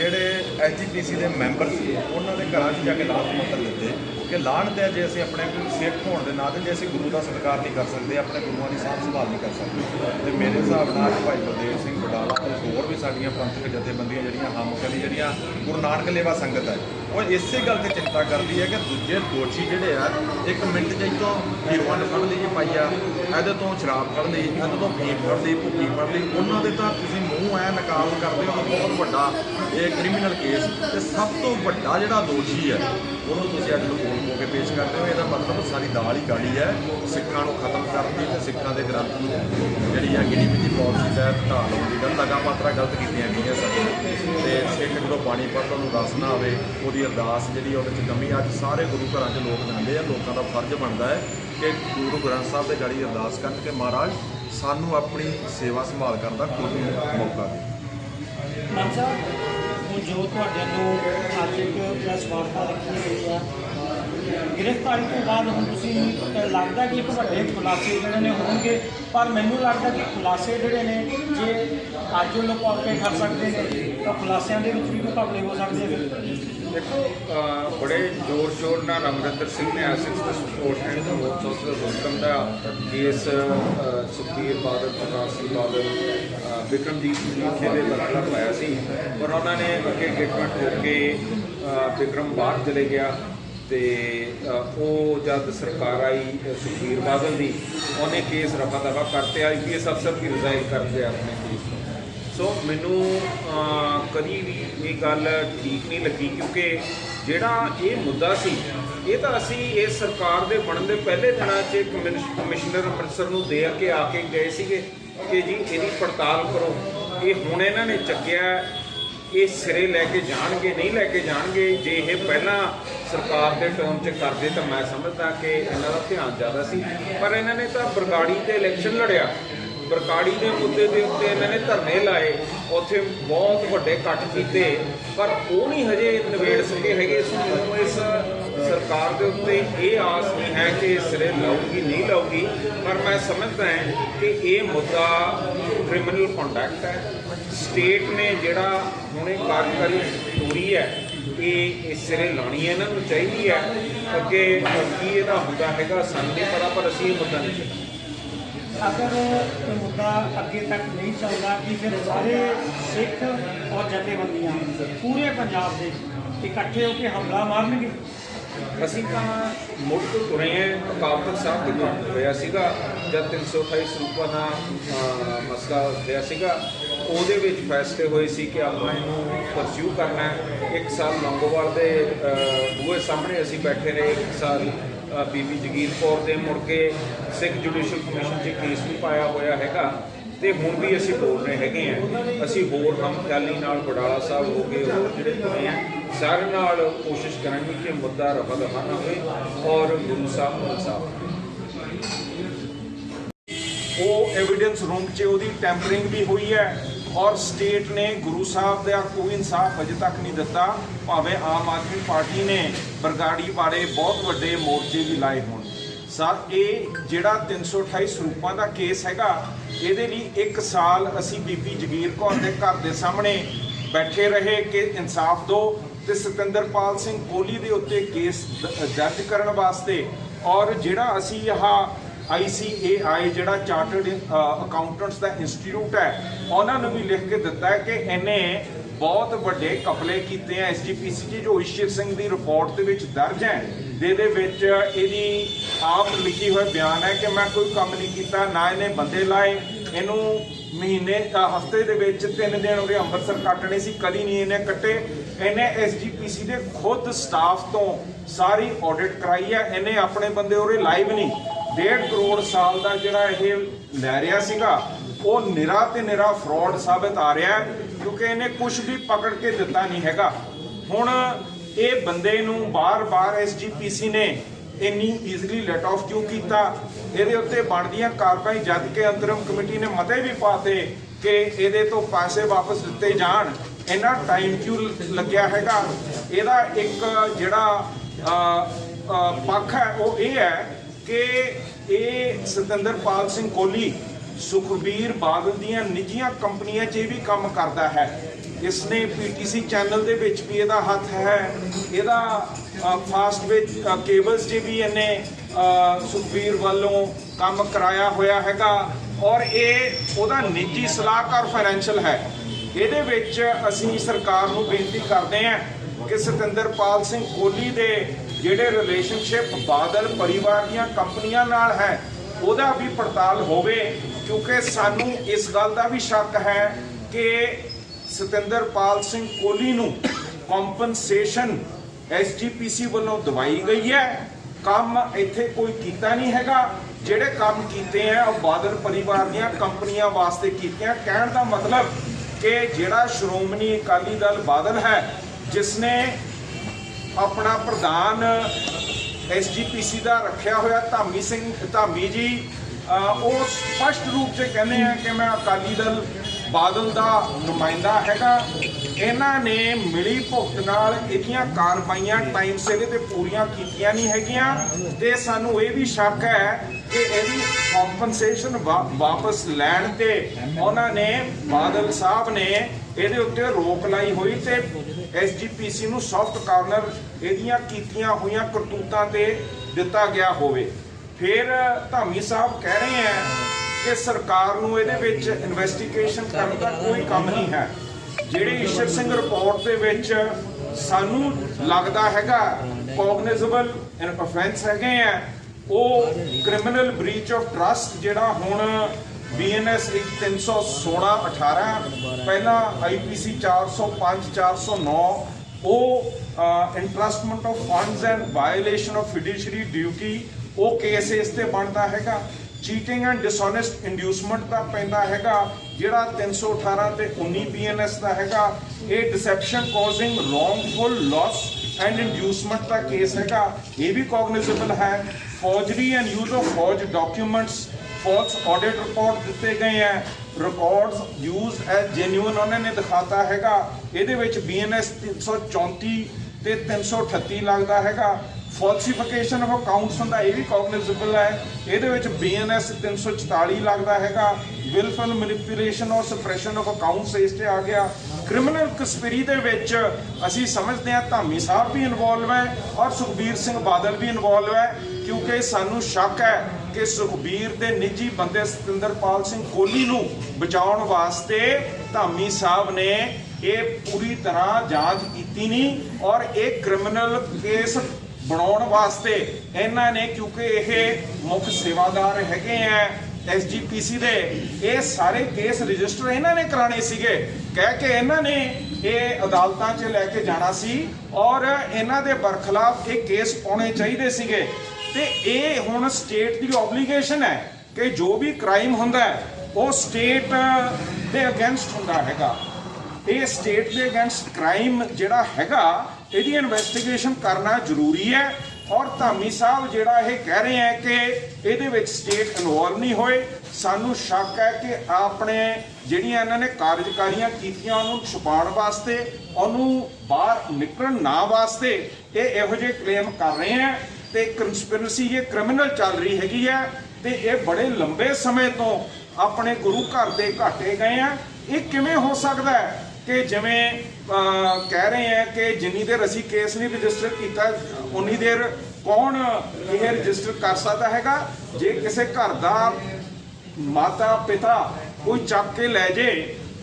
Speaker 4: ਜਿਹੜੇ ਐਸਜੀਪੀਸੀ ਦੇ ਮੈਂਬਰ ਸੀ, ਉਹਨਾਂ ਦੇ ਘਰਾਂ 'ਚ ਜਾ ਕੇ ਲਾਹਨਤ ਮੰਤਰ ਦਿੱਤੇ ਕਿ ਲਾਹਨਤ ਹੈ ਜੇ ਅਸੀਂ ਆਪਣੇ ਸਿੱਖ ਹੋਣ ਦੇ ਨਾਤੇ, ਜੇ ਅਸੀਂ ਗੁਰੂ ਦਾ ਸਤਿਕਾਰ ਨਹੀਂ ਕਰ ਸਕਦੇ, ਆਪਣੇ ਗੁਰੂਆਂ ਦੀ ਸਾਂਭ ਸੰਭਾਲ ਨਹੀਂ ਕਰ ਸਕਦੇ। ਤੇ ਮੇਰੇ ਹਿਸਾਬ ਨਾਲ ਭਾਈ ਬਲਦੇਵ ਸਿੰਘ ਵਡਾਲਾ ਤੇ ਹੋਰ ਵੀ ਸਾਡੀਆਂ ਪੰਥਕ ਜਥੇਬੰਦੀਆਂ ਜਿਹੜੀਆਂ, ਹਮਕਲੀ ਜਿਹੜੀਆਂ, ਗੁਰੂ ਨਾਨਕ ਲੇਵਾ ਸੰਗਤ ਹੈ, ਉਹ ਇਸੇ ਗੱਲ ਤੇ ਚਿੰਤਾ ਕਰਦੀ ਹੈ ਕਿ ਦੂਜੇ ਦੋਸ਼ੀ ਜਿਹੜੇ ਆ, ਇੱਕ ਮਿੰਟ ਚ ਇੱਥੋਂ ਹੀਰੋਆਂ ਨੇ ਫੜ ਲਈ ਜੀ ਪਾਈ ਆ, ਇਹਦੇ ਤੋਂ ਸ਼ਰਾਬ ਫੜ ਲਈ, ਇਹਦੇ ਤੋਂ ਫੀਮ ਫੜ ਲਈ, ਭੁੱਕੀ ਫੜ ਲਈ, ਉਹਨਾਂ ਦੇ ਤਾਂ ਤੁਸੀਂ ਮੂੰਹ ਐ ਨਕਾਲ ਕਰਦੇ ਹੋ ਬਹੁਤ ਵੱਡਾ ਇਹ ਕ੍ਰਿਮੀਨਲ ਕੇਸ ਤੇ ਸਭ ਤੋਂ ਵੱਡਾ ਜਿਹੜਾ ਦੋਸ਼ੀ ਹੈ, ਉਹਨੂੰ ਤੁਸੀਂ ਅੱਜ ਲੁਕੋਲ ਮੌਕੇ ਪੇਸ਼ ਕਰਦੇ ਹੋ, ਇਹਦਾ ਮਤਲਬ ਸਾਰੀ ਦਾਲ ਹੀ ਗਾੜੀ ਹੈ, ਸਿੱਖਾਂ ਨੂੰ ਖਤਮ ਕਰਨ ਦੀ ਤੇ ਸਿੱਖਾਂ ਦੇ ਗ੍ਰੰਥ ਨੂੰ ਜਿਹੜੀ ਹੈ ਗਿਣੀ ਮਿੱਟੀ ਪਾਲਿਸੀ ਤਹਿਤ ਢਾਲ ਦੀ ਗੱਲ ਲਗਾ ਮਾਤਰਾ ਗਲਤ ਕੀਤੀਆਂ ਗਈਆਂ ਸਾਡੇ ਤੇ ਸਿੱਖ ਜਦੋਂ ਪਾਣੀ ਪੜ੍ਹਦਾ ਉਹਨੂੰ ਰਸ ਨਾ ਆਵੇ, ਉਹਦੀ ਅਰਦਾਸ ਜਿਹੜੀ ਉਹਦੇ ਚ ਕਮੀ ਅੱਜ ਸਾਰੇ ਗੁਰੂ ਘਰਾਂ 'ਚ ਲੋਕ ਜਾਂਦੇ ਆ, ਲੋਕਾਂ ਦਾ ਫਰਜ਼ ਬਣਦਾ ਹੈ ਕਿ ਗੁਰੂ ਗ੍ਰੰਥ ਸਾਹਿਬ ਦੇ ਗਾੜੀ ਅਰਦਾਸ ਕਰਨ ਕਿ ਮਹਾਰਾਜ ਸਾਨੂੰ ਆਪਣੀ ਸੇਵਾ ਸੰਭਾਲ ਕਰਨ ਦਾ ਕੋਈ ਨੂੰ ਮੌਕਾ ਦੇ।
Speaker 3: ਮਾਨ ਸਾਹਿਬ ਜੋ ਤੁਹਾਡੇ ਨੂੰ ਅੱਜ ਇੱਕ ਪ੍ਰੈਸ ਵਾਰਤਾ ਰੱਖੀ ਗਈ ਆ ਗ੍ਰਿਫਤਾਰੀ ਤੋਂ ਬਾਅਦ ਹੁਣ ਤੁਸੀਂ ਲੱਗਦਾ ਕਿ ਇੱਕ ਵੱਡੇ ਖੁਲਾਸੇ ਜਿਹੜੇ ਨੇ ਹੋਣਗੇ ਪਰ ਮੈਨੂੰ ਲੱਗਦਾ ਕਿ ਖੁਲਾਸੇ ਜਿਹੜੇ ਨੇ ਜੇ ਅੱਜ ਉਹ ਲੋਕ ਆਪੇ ਕਰ ਸਕਦੇ ਨੇ ਤਾਂ ਖੁਲਾਸਿਆਂ ਦੇ ਵਿੱਚ ਵੀ ਮੁਕਾਬਲੇ ਹੋ ਸਕਦੇ ਨੇ
Speaker 1: ਦੇਖੋ ਬੜੇ ਜ਼ੋਰ ਸ਼ੋਰ ਨਾਲ ਅਮਰਿੰਦਰ ਸਿੰਘ ਨੇ ਐਸਿਕਸ ਦੇ ਸਪੋਰਟ ਐਂਡ ਵੋਟਸ ਆਫ ਹੁਕਮ ਦਾ ਕੇਸ ਸੁਖਬੀਰ ਬਾਦਲ ਪ੍ਰਕਾਸ਼ ਸਿੰਘ ਬਾਦਲ ਅਹ, ਵਿਕਰਮਜੀਤ ਸਿੰਘ ਖੇਲੇ ਦਾ ਪਾਇਆ ਸੀ। ਪਰ ਉਹਨਾਂ ਨੇ ਅੱਗੇ ਗੇਟਮੈਂਟ ਹੋ ਕੇ ਅਹ, ਵਿਕਰਮ ਬਾਹਰ ਚਲੇ ਗਿਆ। ਤੇ ਉਹ ਜਦ ਸਰਕਾਰ ਆਈ ਅਹ, ਸੁਖਬੀਰ ਬਾਦਲ ਦੀ ਉਹਨੇ ਕੇਸ ਰਫਾ ਦਫਾ ਕਰਤੇ ਆਈਪੀਐਸ ਅਫਸਰ ਵੀ ਰਿਜ਼ਾਈਨ ਕਰ ਦਿਆ ਆਪਣੇ ਕੇਸ ਤੋਂ। ਸੋ ਮੈਨੂੰ ਕਦੀ ਵੀ ਇਹ ਗੱਲ ਠੀਕ ਨਹੀਂ ਲੱਗੀ ਕਿਉਂਕਿ ਜਿਹੜਾ ਇਹ ਮੁੱਦਾ ਸੀ ਇਹ ਤਾਂ ਅਸੀਂ ਇਸ ਸਰਕਾਰ ਦੇ ਬਣਨ ਦੇ ਪਹਿਲੇ ਦਿਨਾਂ 'ਚ ਕਮਿਸ਼- ਕਮਿਸ਼ਨਰ ਅੰਮ੍ਰਿਤਸਰ ਨੂੰ ਦੇ ਕੇ ਆ ਕੇ ਗਏ ਸੀਗੇ ਕਿ ਜੀ ਇਹਦੀ ਪੜਤਾਲ ਕਰੋ। ਇਹ ਹੁਣ ਇਹਨਾਂ ਨੇ ਚੱਕਿਆ ਇਹ ਸਿਰੇ ਲੈ ਕੇ ਜਾਣਗੇ ਨਹੀਂ ਲੈ ਕੇ ਜਾਣਗੇ ਜੇ ਇਹ ਪਹਿਲਾਂ ਸਰਕਾਰ ਦੇ ਟਰਮ 'ਚ ਕਰਦੇ ਤਾਂ ਮੈਂ ਸਮਝਦਾ ਕਿ ਇਹਨਾਂ ਦਾ ਧਿਆਨ ਜ਼ਿਆਦਾ ਸੀ। ਪਰ ਇਹਨਾਂ ਨੇ ਤਾਂ ਬਰਗਾੜੀ ਤੇ ਇਲੈਕਸ਼ਨ ਲੜਿਆ। ਬਰਕਾੜੀ ਦੇ ਮੁੱਦੇ ਦੇ ਉੱਤੇ ਇਹਨਾਂ ਨੇ ਧਰਨੇ ਲਾਏ। ਉੱਥੇ ਬਹੁਤ ਵੱਡੇ ਇਕੱਠ ਕੀਤੇ। ਪਰ ਉਹ ਨਹੀਂ ਹਜੇ ਨਿਬੇੜ ਸਕੇ ਹੈਗੇ। ਸੋ ਮੈਨੂੰ ਇਸ ਸਰਕਾਰ ਦੇ ਉੱਤੇ ਇਹ ਆਸ ਨਹੀਂ ਹੈ ਕਿ ਸਿਰੇ ਲਾਊਗੀ, ਨਹੀਂ ਲਾਊਗੀ। ਪਰ ਮੈਂ ਸਮਝਦਾ ਹਾਂ ਕਿ ਇਹ ਮੁੱਦਾ ਕ੍ਰਿਮੀਨਲ ਕੰਡਕਟ ਹੈ। ਸਟੇਟ ਨੇ ਜਿਹੜਾ ਹੁਣੇ ਕਾਰਜਕਾਰੀ ਤੋਰੀ ਹੈ ਇਹ ਇਸ ਸਿਰੇ ਲਾਉਣੀ ਹੈ ਇਹਨਾਂ ਨੂੰ ਚਾਹੀਦੀ ਹੈ ਅੱਗੇ ਕੀ ਇਹਦਾ ਹੁੰਦਾ ਹੈਗਾ ਸਾਨੂੰ ਨਹੀਂ ਪਤਾ ਪਰ ਅਸੀਂ ਇਹ ਮੁੱਦਾ ਨਹੀਂ ਚੱਕਣਾ
Speaker 3: ਅਗਰ ਇਹ ਮੁੱਦਾ ਅੱਗੇ ਤੱਕ ਨਹੀਂ ਚੱਲਦਾ ਕਿ ਫਿਰ ਸਾਰੇ ਸਿੱਖ ਔਰ ਜਥੇਬੰਦੀਆਂ ਪੂਰੇ ਪੰਜਾਬ ਦੇ ਇਕੱਠੇ ਹੋ ਕੇ ਹਮਲਾ ਮਾਰਨਗੇ?
Speaker 1: ਅਸੀਂ ਤਾਂ ਮੁੱਢ ਤੋਂ ਤੁਰੇ ਹਾਂ ਅਕਾਲ ਤਖਤ ਸਾਹਿਬ ਦੇ ਕੰਮ ਹੋਇਆ ਸੀਗਾ ਜਦ 328 ਸਰੂਪਾਂ ਦਾ ਮਸਲਾ ਹੋਇਆ ਸੀਗਾ ਉਹਦੇ ਵਿੱਚ ਫੈਸਲੇ ਹੋਏ ਸੀ ਕਿ ਆਪਾਂ ਇਹਨੂੰ ਪਰਸਿਊ ਕਰਨਾ ਹੈ। ਇੱਕ ਸਾਲ ਲੰਗੋਵਾਲ ਦੇ ਅਹ, ਬੂਹੇ ਸਾਹਮਣੇ ਅਸੀਂ ਬੈਠੇ ਰਹੇ। ਇੱਕ ਸਾਲ ਬੀਬੀ ਜਗੀਰ ਕੌਰ ਦੇ ਮੁੜ ਕੇ ਸਿੱਖ ਜੁਡੀਸ਼ੀਅਲ ਕਮਿਸ਼ਨ 'ਚ ਕੇਸ ਵੀ ਪਾਇਆ ਹੋਇਆ ਹੈਗਾ ਤੇ ਹੁਣ ਵੀ ਅਸੀਂ ਬੋਲ ਰਹੇ ਹੈਗੇ ਆ ਅਸੀਂ ਹੋਰ ਹਮ ਖਿਆਲੀ ਨਾਲ ਬਡਾਲਾ ਸਾਹਿਬ ਹੋ ਗਏ ਹੋਰ ਜਿਹੜੇ ਹੋਏ ਆ ਸਾਰੇ ਨਾਲ ਕੋਸ਼ਿਸ਼ ਕਰਾਂਗੇ ਕਿ ਮੁੱਦਾ ਰਫਾ ਦਫਾ ਨਾ ਹੋਵੇ ਔਰ ਗੁਰੂ ਸਾਹਿਬ ਨੂੰ ਇਨਸਾਫ ਉਹ ਐਵੀਡੈਂਸ ਰੂਮ 'ਚ ਉਹਦੀ ਟੈਂਪਰਿੰਗ ਵੀ ਹੋਈ ਹੈ। ਔਰ ਸਟੇਟ ਨੇ ਗੁਰੂ ਸਾਹਿਬ ਦਾ ਕੋਈ ਇਨਸਾਫ ਅਜੇ ਤੱਕ ਨਹੀਂ ਦਿੱਤਾ। ਭਾਵੇਂ ਆਮ ਆਦਮੀ ਪਾਰਟੀ ਨੇ ਬਰਗਾੜੀ ਬਾਰੇ ਬਹੁਤ ਵੱਡੇ ਮੋਰਚੇ ਵੀ ਲਾਏ ਹੋਣ। ਸਰ, ਇਹ ਜਿਹੜਾ 328 ਸਰੂਪਾਂ ਦਾ ਕੇਸ ਹੈਗਾ, ਇਹਦੇ ਲਈ 1 ਸਾਲ ਅਸੀਂ ਬੀਬੀ ਜਗੀਰ ਕੌਰ ਦੇ ਘਰ ਦੇ ਸਾਹਮਣੇ ਬੈਠੇ ਰਹੇ ਕਿ ਇਨਸਾਫ ਦਿਓ ਤੇ ਸਤਿੰਦਰਪਾਲ ਸਿੰਘ ਕੋਹਲੀ ਦੇ ਉੱਤੇ ਕੇਸ ਦ- ਦਰਜ ਕਰਨ ਵਾਸਤੇ। ਔਰ ਜਿਹੜਾ ਅਸੀਂ ਆਹ ICAI ਜਿਹੜਾ ਚਾਰਟਰਡ ਅਕਾਊਂਟੈਂਟਸ ਦਾ ਇੰਸਟੀਚਿਊਟ ਹੈ, ਉਹਨਾਂ ਨੂੰ ਵੀ ਲਿਖ ਕੇ ਦਿੱਤਾ ਹੈ ਕਿ ਇਹਨੇ ਬਹੁਤ ਵੱਡੇ ਕਪਲੇ ਕੀਤੇ ਆ ਐਸਜੀਪੀਸੀ ਜੀ ਜੋ ਈਸ਼ਰ ਸਿੰਘ ਦੀ ਰਿਪੋਰਟ ਦੇ ਵਿੱਚ ਦਰਜ ਹੈ। ਜਿਹਦੇ ਵਿੱਚ ਇਹਦੀ ਆਪ ਲਿਖੀ ਹੋਈ ਬਿਆਨ ਹੈ ਕਿ ਮੈਂ ਕੋਈ ਕੰਮ ਨਹੀਂ ਕੀਤਾ, ਨਾ ਇਹਨੇ ਬੰਦੇ ਲਾਏ। ਇਹਨੂੰ ਮਹੀਨੇ ਹਫ਼ਤੇ ਦੇ ਵਿੱਚ ਤਿੰਨ ਦਿਨ ਉਹਦੇ ਅੰਮ੍ਰਿਤਸਰ ਕੱਟਣੇ ਸੀ, ਕਦੀ ਨਹੀਂ ਇਹਨੇ ਕੱਟੇ। ਇਹਨੇ ਐਸਜੀਪੀਸੀ ਦੇ ਖੁਦ ਸਟਾਫ ਤੋਂ ਸਾਰੀ ਆਡਿਟ ਕਰਾਈ ਹੈ। ਇਹਨੇ ਆਪਣੇ ਬੰਦੇ ਉਹਦੇ ਲਾਈਵ ਨਹੀਂ। 1.5 ਕਰੋੜ ਸਾਲ ਦਾ ਜਿਹੜਾ ਇਹ ਲੈ ਰਿਹਾ ਸੀਗਾ, ਉਹ ਨਿਰਾ ਤੇ ਨਿਰਾ ਫਰਾਡ ਸਾਬਤ ਆ ਰਿਹਾ ਕਿਉਂਕਿ ਇਹਨੇ ਕੁਝ ਵੀ ਪਕੜ ਕੇ ਦਿੱਤਾ ਨਹੀਂ ਹੈਗਾ। ਹੁਣ ਇਹ ਬੰਦੇ ਨੂੰ ਬਾਰ-ਬਾਰ ਐਸਜੀਪੀਸੀ ਨੇ ਇੰਨੀ ਈਜ਼ੀਲੀ ਲੈਟ ਆਫ ਕਿਉਂ ਕੀਤਾ? ਇਹਦੇ ਉੱਤੇ ਬਣਦੀਆਂ ਕਾਰਵਾਈ ਜਦ ਕਿ ਅੰਤਰਮ ਕਮੇਟੀ ਨੇ ਮਤੇ ਵੀ ਪਾਤੇ ਕਿ ਇਹਦੇ ਤੋਂ ਪੈਸੇ ਵਾਪਸ ਦਿੱਤੇ ਜਾਣ। ਇੰਨਾ ਟਾਈਮ ਕਿਉਂ ਲੱਗਿਆ ਹੈਗਾ? ਇਹਦਾ ਇੱਕ ਜਿਹੜਾ ਪੱਖ ਹੈ, ਉਹ ਇਹ ਹੈ ਕਿ ਇਹ ਸਤਿੰਦਰਪਾਲ ਸਿੰਘ ਕੋਹਲੀ, ਸੁਖਬੀਰ ਬਾਦਲ ਦੀਆਂ ਨਿੱਜੀਆਂ ਕੰਪਨੀਆਂ 'ਚ ਵੀ ਕੰਮ ਕਰਦਾ ਹੈ। ਇਸਨੇ ਪੀਟੀਸੀ ਚੈਨਲ ਦੇ ਵਿੱਚ ਵੀ ਇਹਦਾ ਹੱਥ ਹੈ। ਇਹਦਾ ਫਾਸਟ ਵਿੱਚ ਕੇਬਲਸ 'ਚ ਵੀ ਇਹਨੇ ਸੁਖਬੀਰ ਵੱਲੋਂ ਕੰਮ ਕਰਾਇਆ ਹੋਇਆ ਹੈਗਾ। ਔਰ ਇਹ ਉਹਦਾ ਨਿੱਜੀ ਸਲਾਹਕਾਰ ਫਾਈਨੈਂਸ਼ੀਅਲ ਹੈ। ਇਹਦੇ ਵਿੱਚ ਅਸੀਂ ਸਰਕਾਰ ਨੂੰ ਬੇਨਤੀ ਕਰਦੇ ਹਾਂ ਕਿ ਸਤਿੰਦਰਪਾਲ ਸਿੰਘ ਕੋਹਲੀ ਦੇ ਜਿਹੜੇ ਰਿਲੇਸ਼ਨਸ਼ਿਪ ਬਾਦਲ ਪਰਿਵਾਰ ਦੀਆਂ ਕੰਪਨੀਆਂ ਨਾਲ ਹੈ, ਉਹਦਾ ਵੀ ਪੜਤਾਲ ਹੋਵੇ, ਕਿਉਂਕਿ ਸਾਨੂੰ ਇਸ ਗੱਲ ਦਾ ਵੀ ਸ਼ੱਕ ਹੈ ਕਿ ਸਤਿੰਦਰਪਾਲ ਸਿੰਘ ਕੋਹਲੀ ਨੂੰ ਕੰਪਨਸੇਸ਼ਨ ਐਸਜੀਪੀਸੀ ਵੱਲੋਂ ਦਵਾਈ ਗਈ ਹੈ। ਕੰਮ ਇੱਥੇ ਕੋਈ ਕੀਤਾ ਨਹੀਂ ਹੈਗਾ। ਜਿਹੜੇ ਕੰਮ ਕੀਤੇ ਆ, ਉਹ ਬਾਦਲ ਪਰਿਵਾਰ ਦੀਆਂ ਕੰਪਨੀਆਂ ਵਾਸਤੇ ਕੀਤੇ ਆ। ਕਹਿਣ ਦਾ ਮਤਲਬ ਕਿ ਜਿਹੜਾ ਸ਼੍ਰੋਮਣੀ ਅਕਾਲੀ ਦਲ ਬਾਦਲ ਹੈ, ਜਿਸ ਨੇ ਆਪਣਾ ਪ੍ਰਧਾਨ ਐਸਜੀਪੀਸੀ ਦਾ ਰੱਖਿਆ ਹੋਇਆ ਧਾਮੀ ਸਿੰਘ, ਧਾਮੀ ਜੀ ਉਹ ਸਪਸ਼ਟ ਰੂਪ 'ਚ ਕਹਿੰਦੇ ਆ ਕਿ ਮੈਂ ਅਕਾਲੀ ਦਲ ਬਾਦਲ ਦਾ ਨੁਮਾਇੰਦਾ ਹੈਗਾ। ਇਹਨਾਂ ਨੇ ਮਿਲੀ ਭੁਗਤ ਨਾਲ ਇਹਦੀਆਂ ਕਾਰਵਾਈਆਂ ਟਾਈਮ ਸਿਰ ਤੇ ਪੂਰੀਆਂ ਕੀਤੀਆਂ ਨਹੀਂ ਹੈਗੀਆਂ ਤੇ ਸਾਨੂੰ ਇਹ ਵੀ ਸ਼ੱਕ ਹੈ ਕਿ ਇਹਦੀ ਕੰਪਨਸੇਸ਼ਨ ਵਾਪਸ ਲੈਣ ਤੇ ਉਹਨਾਂ ਨੇ ਬਾਦਲ ਸਾਹਿਬ ਨੇ ਇਹਦੇ ਉੱਤੇ ਰੋਕ ਲਾਈ ਹੋਈ ਤੇ ਐਸਜੀਪੀਸੀ ਨੂੰ ਸੌਫਟ ਕਾਰਨਰ ਇਹਦੀਆਂ ਕੀਤੀਆਂ ਹੋਈਆਂ ਕਰਤੂਤਾਂ ਤੇ ਦਿੱਤਾ ਗਿਆ ਹੋਵੇ। ਫਿਰ ਧਾਮੀ ਸਾਹਿਬ ਕਹਿ ਰਹੇ ਹੈ ਕਿ ਸਰਕਾਰ ਨੂੰ ਇਹਦੇ ਵਿੱਚ ਇਨਵੈਸਟੀਗੇਸ਼ਨ ਕਰਨ ਦਾ ਕੋਈ ਕੰਮ ਨਹੀਂ ਹੈ। ਜਿਹੜੇ ਈਸ਼ਰ ਸਿੰਘ ਰਿਪੋਰਟ ਦੇ ਵਿੱਚ ਸਾਨੂੰ ਲੱਗਦਾ ਹੈਗਾ ਕੋਗਨਿਜ਼ੇਬਲ ਅਫੈਂਸ ਹੈਗੇ ਆ, ਉਹ ਕ੍ਰਿਮੀਨਲ ਬ੍ਰੀਚ ਆਫ ਟਰਸਟ ਜਿਹੜਾ ਹੁਣ ਬੀਐਨਐਸ 316 18 ਪਹਿਲਾਂ ਆਈਪੀਸੀ 405 409 ਉਹ entrustment of funds and violation of fiduciary duty ਉਹ ਕੇਸ ਇਸ ਤੇ ਬਣਦਾ ਹੈਗਾ। ਚੀਟਿੰਗ ਐਂਡ ਡਿਸਹੋਨੈਸਟ ਇੰਡਿਊਸਮੈਂਟ ਦਾ ਪੈਂਦਾ ਹੈਗਾ, ਜਿਹੜਾ 318 ਤੇ 19 ਬੀਐਨਐਸ ਦਾ ਹੈਗਾ। ਇਹ deception causing wrongful loss and inducement the case ਹੈਗਾ। ਇਹ ਵੀ ਕੋਗਨਿਜ਼ੇਬਲ ਹੈ। Forgery and use of forged documents false audit report ਦਿੱਤੇ ਗਏ ਹੈ। ਰਿਕਾਰਡਸ ਯੂਜ਼ ਐਜ਼ ਜੈਨੂਇਨ ਉਹਨਾਂ ਨੇ ਦਿਖਾਤਾ ਹੈਗਾ। ਇਹਦੇ ਵਿੱਚ ਬੀਐਨਐਸ 334 ਤੇ 338 ਲੱਗਦਾ ਹੈਗਾ। ਫਾਲਸੀਫਿਕੇਸ਼ਨ ਆਫ ਅਕਾਊਂਟਸ ਹੁੰਦਾ, ਇਹ ਵੀ ਕੋਗਨਿਜ਼ੇਬਲ ਹੈ। ਇਹਦੇ ਵਿੱਚ ਬੀਐਨਐਸ 344 ਲੱਗਦਾ ਹੈਗਾ। ਵਿਲਫੁਲ ਮੈਨੀਪੂਲੇਸ਼ਨ ਔਰ ਸਪਰੈਸ਼ਨ ਆਫ ਅਕਾਊਂਟਸ ਇਸ ਤੇ ਆ ਗਿਆ। ਕ੍ਰਿਮੀਨਲ ਕਸਪਰੀ ਦੇ ਵਿੱਚ ਅਸੀਂ ਸਮਝਦੇ ਹਾਂ, ਧਾਮੀ ਸਾਹਿਬ ਵੀ ਇਨਵੋਲਵ ਹੈ ਔਰ ਸੁਖਬੀਰ ਸਿੰਘ ਬਾਦਲ ਵੀ ਇਨਵੋਲਵ ਹੈ, ਕਿਉਂਕਿ ਸਾਨੂੰ ਸ਼ੱਕ ਹੈ ਕਿ ਸੁਖਬੀਰ ਦੇ ਨਿੱਜੀ ਬੰਦੇ ਸਤਿੰਦਰਪਾਲ ਸਿੰਘ ਕੋਹਲੀ ਨੂੰ ਬਚਾਉਣ ਵਾਸਤੇ ਧਾਮੀ ਸਾਹਿਬ ਨੇ ਇਹ ਪੂਰੀ ਤਰ੍ਹਾਂ ਜਾਂਚ ਕੀਤੀ ਨਹੀਂ ਔਰ ਇਹ ਕ੍ਰਿਮੀਨਲ ਕੇਸ ਬਣਾਉਣ ਵਾਸਤੇ ਇਹਨਾਂ ਨੇ ਕਿਉਂਕਿ ਇਹ ਮੁੱਖ ਸੇਵਾਦਾਰ ਹੈਗੇ ਆ ਐਸਜੀਪੀਸੀ ਦੇ, ਇਹ ਸਾਰੇ ਕੇਸ ਰਜਿਸਟਰ ਇਹਨਾਂ ਨੇ ਕਰਾਣੇ ਸੀਗੇ। ਕਹਿ ਕੇ ਇਹਨਾਂ ਨੇ ਇਹ ਅਦਾਲਤਾਂ 'ਚ ਲੈ ਕੇ ਜਾਣਾ ਸੀ ਔਰ ਇਹਨਾਂ ਦੇ ਬਰਖਲਾਫ ਇਹ ਕੇਸ ਪਾਉਣੇ ਚਾਹੀਦੇ ਸੀਗੇ। ਤੇ ਇਹ ਹੁਣ ਸਟੇਟ ਦੀ ਆਬਲੀਗੇਸ਼ਨ ਹੈ ਕਿ ਜੋ ਵੀ ਕ੍ਰਾਈਮ ਹੁੰਦਾ ਹੈ, ਉਹ ਸਟੇਟ ਦੇ ਅਗੇਂਸਟ ਹੁੰਦਾ ਹੈਗਾ। ਇਹ ਸਟੇਟ ਦੇ ਅਗੇਂਸਟ ਕ੍ਰਾਈਮ ਜਿਹੜਾ ਹੈਗਾ, ਇਹਦੀ ਇਨਵੈਸਟੀਗੇਸ਼ਨ ਕਰਨਾ ਜ਼ਰੂਰੀ ਹੈ ਔਰ ਧਾਮੀ ਸਾਹਿਬ ਜਿਹੜਾ ਇਹ ਕਹਿ ਰਹੇ ਹੈ ਕਿ ਇਹਦੇ ਵਿੱਚ ਸਟੇਟ ਇਨਵੋਲਵ ਨਹੀਂ ਹੋਏ। ਸਾਨੂੰ ਸ਼ੱਕ ਹੈ ਕਿ ਆਪਣੇ ਜਿਹੜੀਆਂ ਇਹਨਾਂ ਨੇ ਕਾਰਜਕਾਰੀਆਂ ਕੀਤੀਆਂ, ਉਹਨੂੰ ਛੁਪਾਉਣ ਵਾਸਤੇ, ਉਹਨੂੰ ਬਾਹਰ ਨਿਕਲਣ ਨਾ ਵਾਸਤੇ ਇਹ ਇਹੋ ਜਿਹੇ ਕਲੇਮ ਕਰ ਰਹੇ ਹੈ। ਤੇ ਕਨਸਪੀਰੇਸੀ ਇਹ ਕ੍ਰਿਮੀਨਲ ਚੱਲ ਰਹੀ ਹੈਗੀ ਹੈ ਤੇ ਇਹ ਬੜੇ ਲੰਬੇ ਸਮੇਂ ਤੋਂ ਆਪਣੇ ਗੁਰੂ ਘਰ ਦੇ ਘਾਟੇ ਗਏ ਆ। ਇਹ ਕਿਵੇਂ ਹੋ ਸਕਦਾ ਹੈ ਕਿ ਜਿਵੇਂ ਕਹਿ ਰਹੇ ਆ ਕਿ ਜਿੰਨੀ ਦੇਰ ਅਸੀਂ ਕੇਸ ਨਹੀਂ ਰਜਿਸਟਰ ਕੀਤਾ, ਉਨੀ ਦੇਰ ਕੌਣ ਇਹ ਰਜਿਸਟਰ ਕਰ ਸਕਦਾ ਹੈਗਾ? ਜੇ ਕਿਸੇ ਘਰ ਦਾ ਮਾਤਾ ਪਿਤਾ ਕੋਈ ਚੱਕ ਕੇ ਲੈ ਜੇ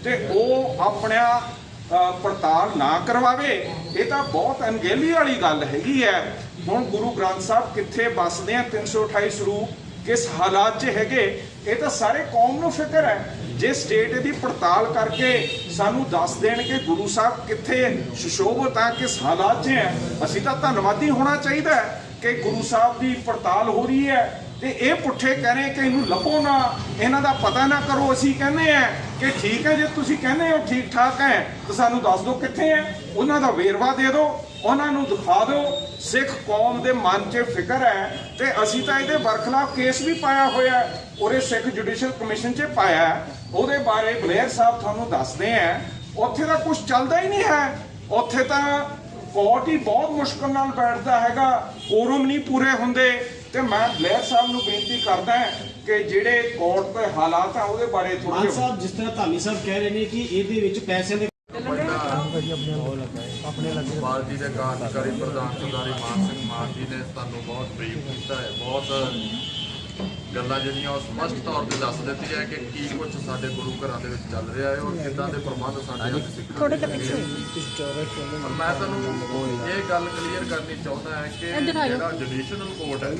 Speaker 1: ਤੇ ਉਹ ਆਪਣਾ ਪੜਤਾਲ ਨਾ ਕਰਵਾਵੇ, ਇਹ ਤਾਂ ਬਹੁਤ ਅਣਗਹਿਲੀ ਵਾਲੀ ਗੱਲ ਹੈਗੀ ਹੈ। ਹੁਣ ਗੁਰੂ ਗ੍ਰੰਥ ਸਾਹਿਬ ਕਿੱਥੇ ਵੱਸਦੇ ਆ? 328 ਸਰੂਪ ਕਿਸ ਹਾਲਾਤ 'ਚ ਹੈਗੇ? ਇਹ ਤਾਂ ਸਾਰੇ ਕੌਮ ਨੂੰ ਫਿਕਰ ਹੈ। ਜੇ ਸਟੇਟ ਇਹਦੀ ਪੜਤਾਲ ਕਰਕੇ ਸਾਨੂੰ ਦੱਸ ਦੇਣ ਕਿ ਗੁਰੂ ਸਾਹਿਬ ਕਿੱਥੇ ਸੁਸ਼ੋਭਤ ਆ, ਕਿਸ ਹਾਲਾਤ 'ਚ ਹੈ, ਅਸੀਂ ਤਾਂ ਧੰਨਵਾਦੀ ਹੋਣਾ ਚਾਹੀਦਾ ਕਿ ਗੁਰੂ ਸਾਹਿਬ ਦੀ ਪੜਤਾਲ ਹੋ ਰਹੀ ਹੈ। ਤੇ ਇਹ ਪੁੱਠੇ ਕਹਿ ਰਹੇ ਕਿ ਇਹਨੂੰ ਲੱਭੋ ਨਾ, ਇਹਨਾਂ ਦਾ ਪਤਾ ਨਾ ਕਰੋ, ਅਸੀਂ ਕਹਿੰਦੇ ਆ ਕਿ ਠੀਕ ਹੈ, ਜੇ ਤੁਸੀਂ ਕਹਿੰਦੇ ਹੋ ਠੀਕ ਠਾਕ ਹੈ, ਤਾਂ ਸਾਨੂੰ ਦੱਸ ਦਿਓ ਕਿੱਥੇ ਹੈ। ਉਹਨਾਂ ਦਾ ਵੇਰਵਾ ਦੇ ਦਿਓ। ਉਹਨਾਂ ਨੂੰ ਦਿਖਾ ਦਿਓ ਸਿੱਖ ਕੌਮ ਦੇ ਮਨ 'ਚ ਫਿਕਰ ਹੈ ਤੇ ਅਸੀਂ ਤਾਂ ਇਹਦੇ ਬਰਖਲਾਫ ਕੇਸ ਵੀ ਪਾਇਆ ਹੋਇਆ ਔਰ ਸਿੱਖ ਜੁਡੀਸ਼ੀਅਲ ਕਮਿਸ਼ਨ 'ਚ ਪਾਇਆ ਹੈ। ਉਹਦੇ ਬਾਰੇ ਬਲੇਅਰ ਸਾਹਿਬ ਤੁਹਾਨੂੰ ਦੱਸਦੇ ਆ ਉੱਥੇ ਤਾਂ ਕੁਝ ਚੱਲਦਾ ਹੀ ਨਹੀਂ ਹੈ। ਉੱਥੇ ਤਾਂ ਕੋਰਟ ਹੀ ਬਹੁਤ ਮੁਸ਼ਕਲ ਨਾਲ ਬੈਠਦਾ ਹੈਗਾ ਕੋਰਮ ਨਹੀਂ ਪੂਰੇ ਹੁੰਦੇ। ਤੇ ਮੈਂ ਬਲੇਅਰ ਸਾਹਿਬ ਨੂੰ ਬੇਨਤੀ ਕਰਦਾ ਹਾਂ ਕਿ ਜਿਹੜੇ ਕੋਰਟ ਦੇ ਹਾਲਾਤ ਆ ਉਹਦੇ ਬਾਰੇ ਥੋੜਾ
Speaker 6: ਸਾਹਿਬ ਜਿਸ ਤਰ੍ਹਾਂ ਧਾਮੀ ਸਾਹਿਬ ਕਹਿ ਰਹੇ ਨੇ ਕਿ ਇਹਦੇ ਵਿੱਚ ਪੈਸਿਆਂ ਦੇ
Speaker 4: ਪਾਰਟੀ ਦੇ ਕਾਰਜਕਾਰੀ ਪ੍ਰਧਾਨ ਸਰਦਾਰੀ ਮਾਨ ਸਿੰਘ ਮਾਨ ਜੀ ਨੇ ਤੁਹਾਨੂੰ ਬਹੁਤ ਬਰੀਫ ਕੀਤਾ ਹੈ। ਬਹੁਤ ਗੱਲਾਂ ਜਿਹੜੀਆਂ ਉਹ ਸਪਸ਼ਟ ਤੌਰ ਤੇ ਦੱਸ ਦਿੱਤੀ ਹੈ ਕਿ ਕੀ ਕੁਝ ਸਾਡੇ ਗੁਰੂ ਘਰਾਂ ਦੇ ਵਿੱਚ ਚੱਲ ਰਿਹਾ ਹੈ ਔਰ ਕਿੱਦਾਂ ਦੇ ਪ੍ਰਬੰਧ ਸਾਡੇ ਸਿੱਖਾਂ ਦੇ ਹੈਗੇ ਆ। ਪਰ ਮੈਂ ਤੁਹਾਨੂੰ ਇਹ ਗੱਲ ਕਲੀਅਰ ਕਰਨੀ ਚਾਹੁੰਦਾ ਹਾਂ ਕਿ ਜਿਹੜਾ ਜੁਡੀਸ਼ੀਅਲ ਕੋਰਟ ਹੈ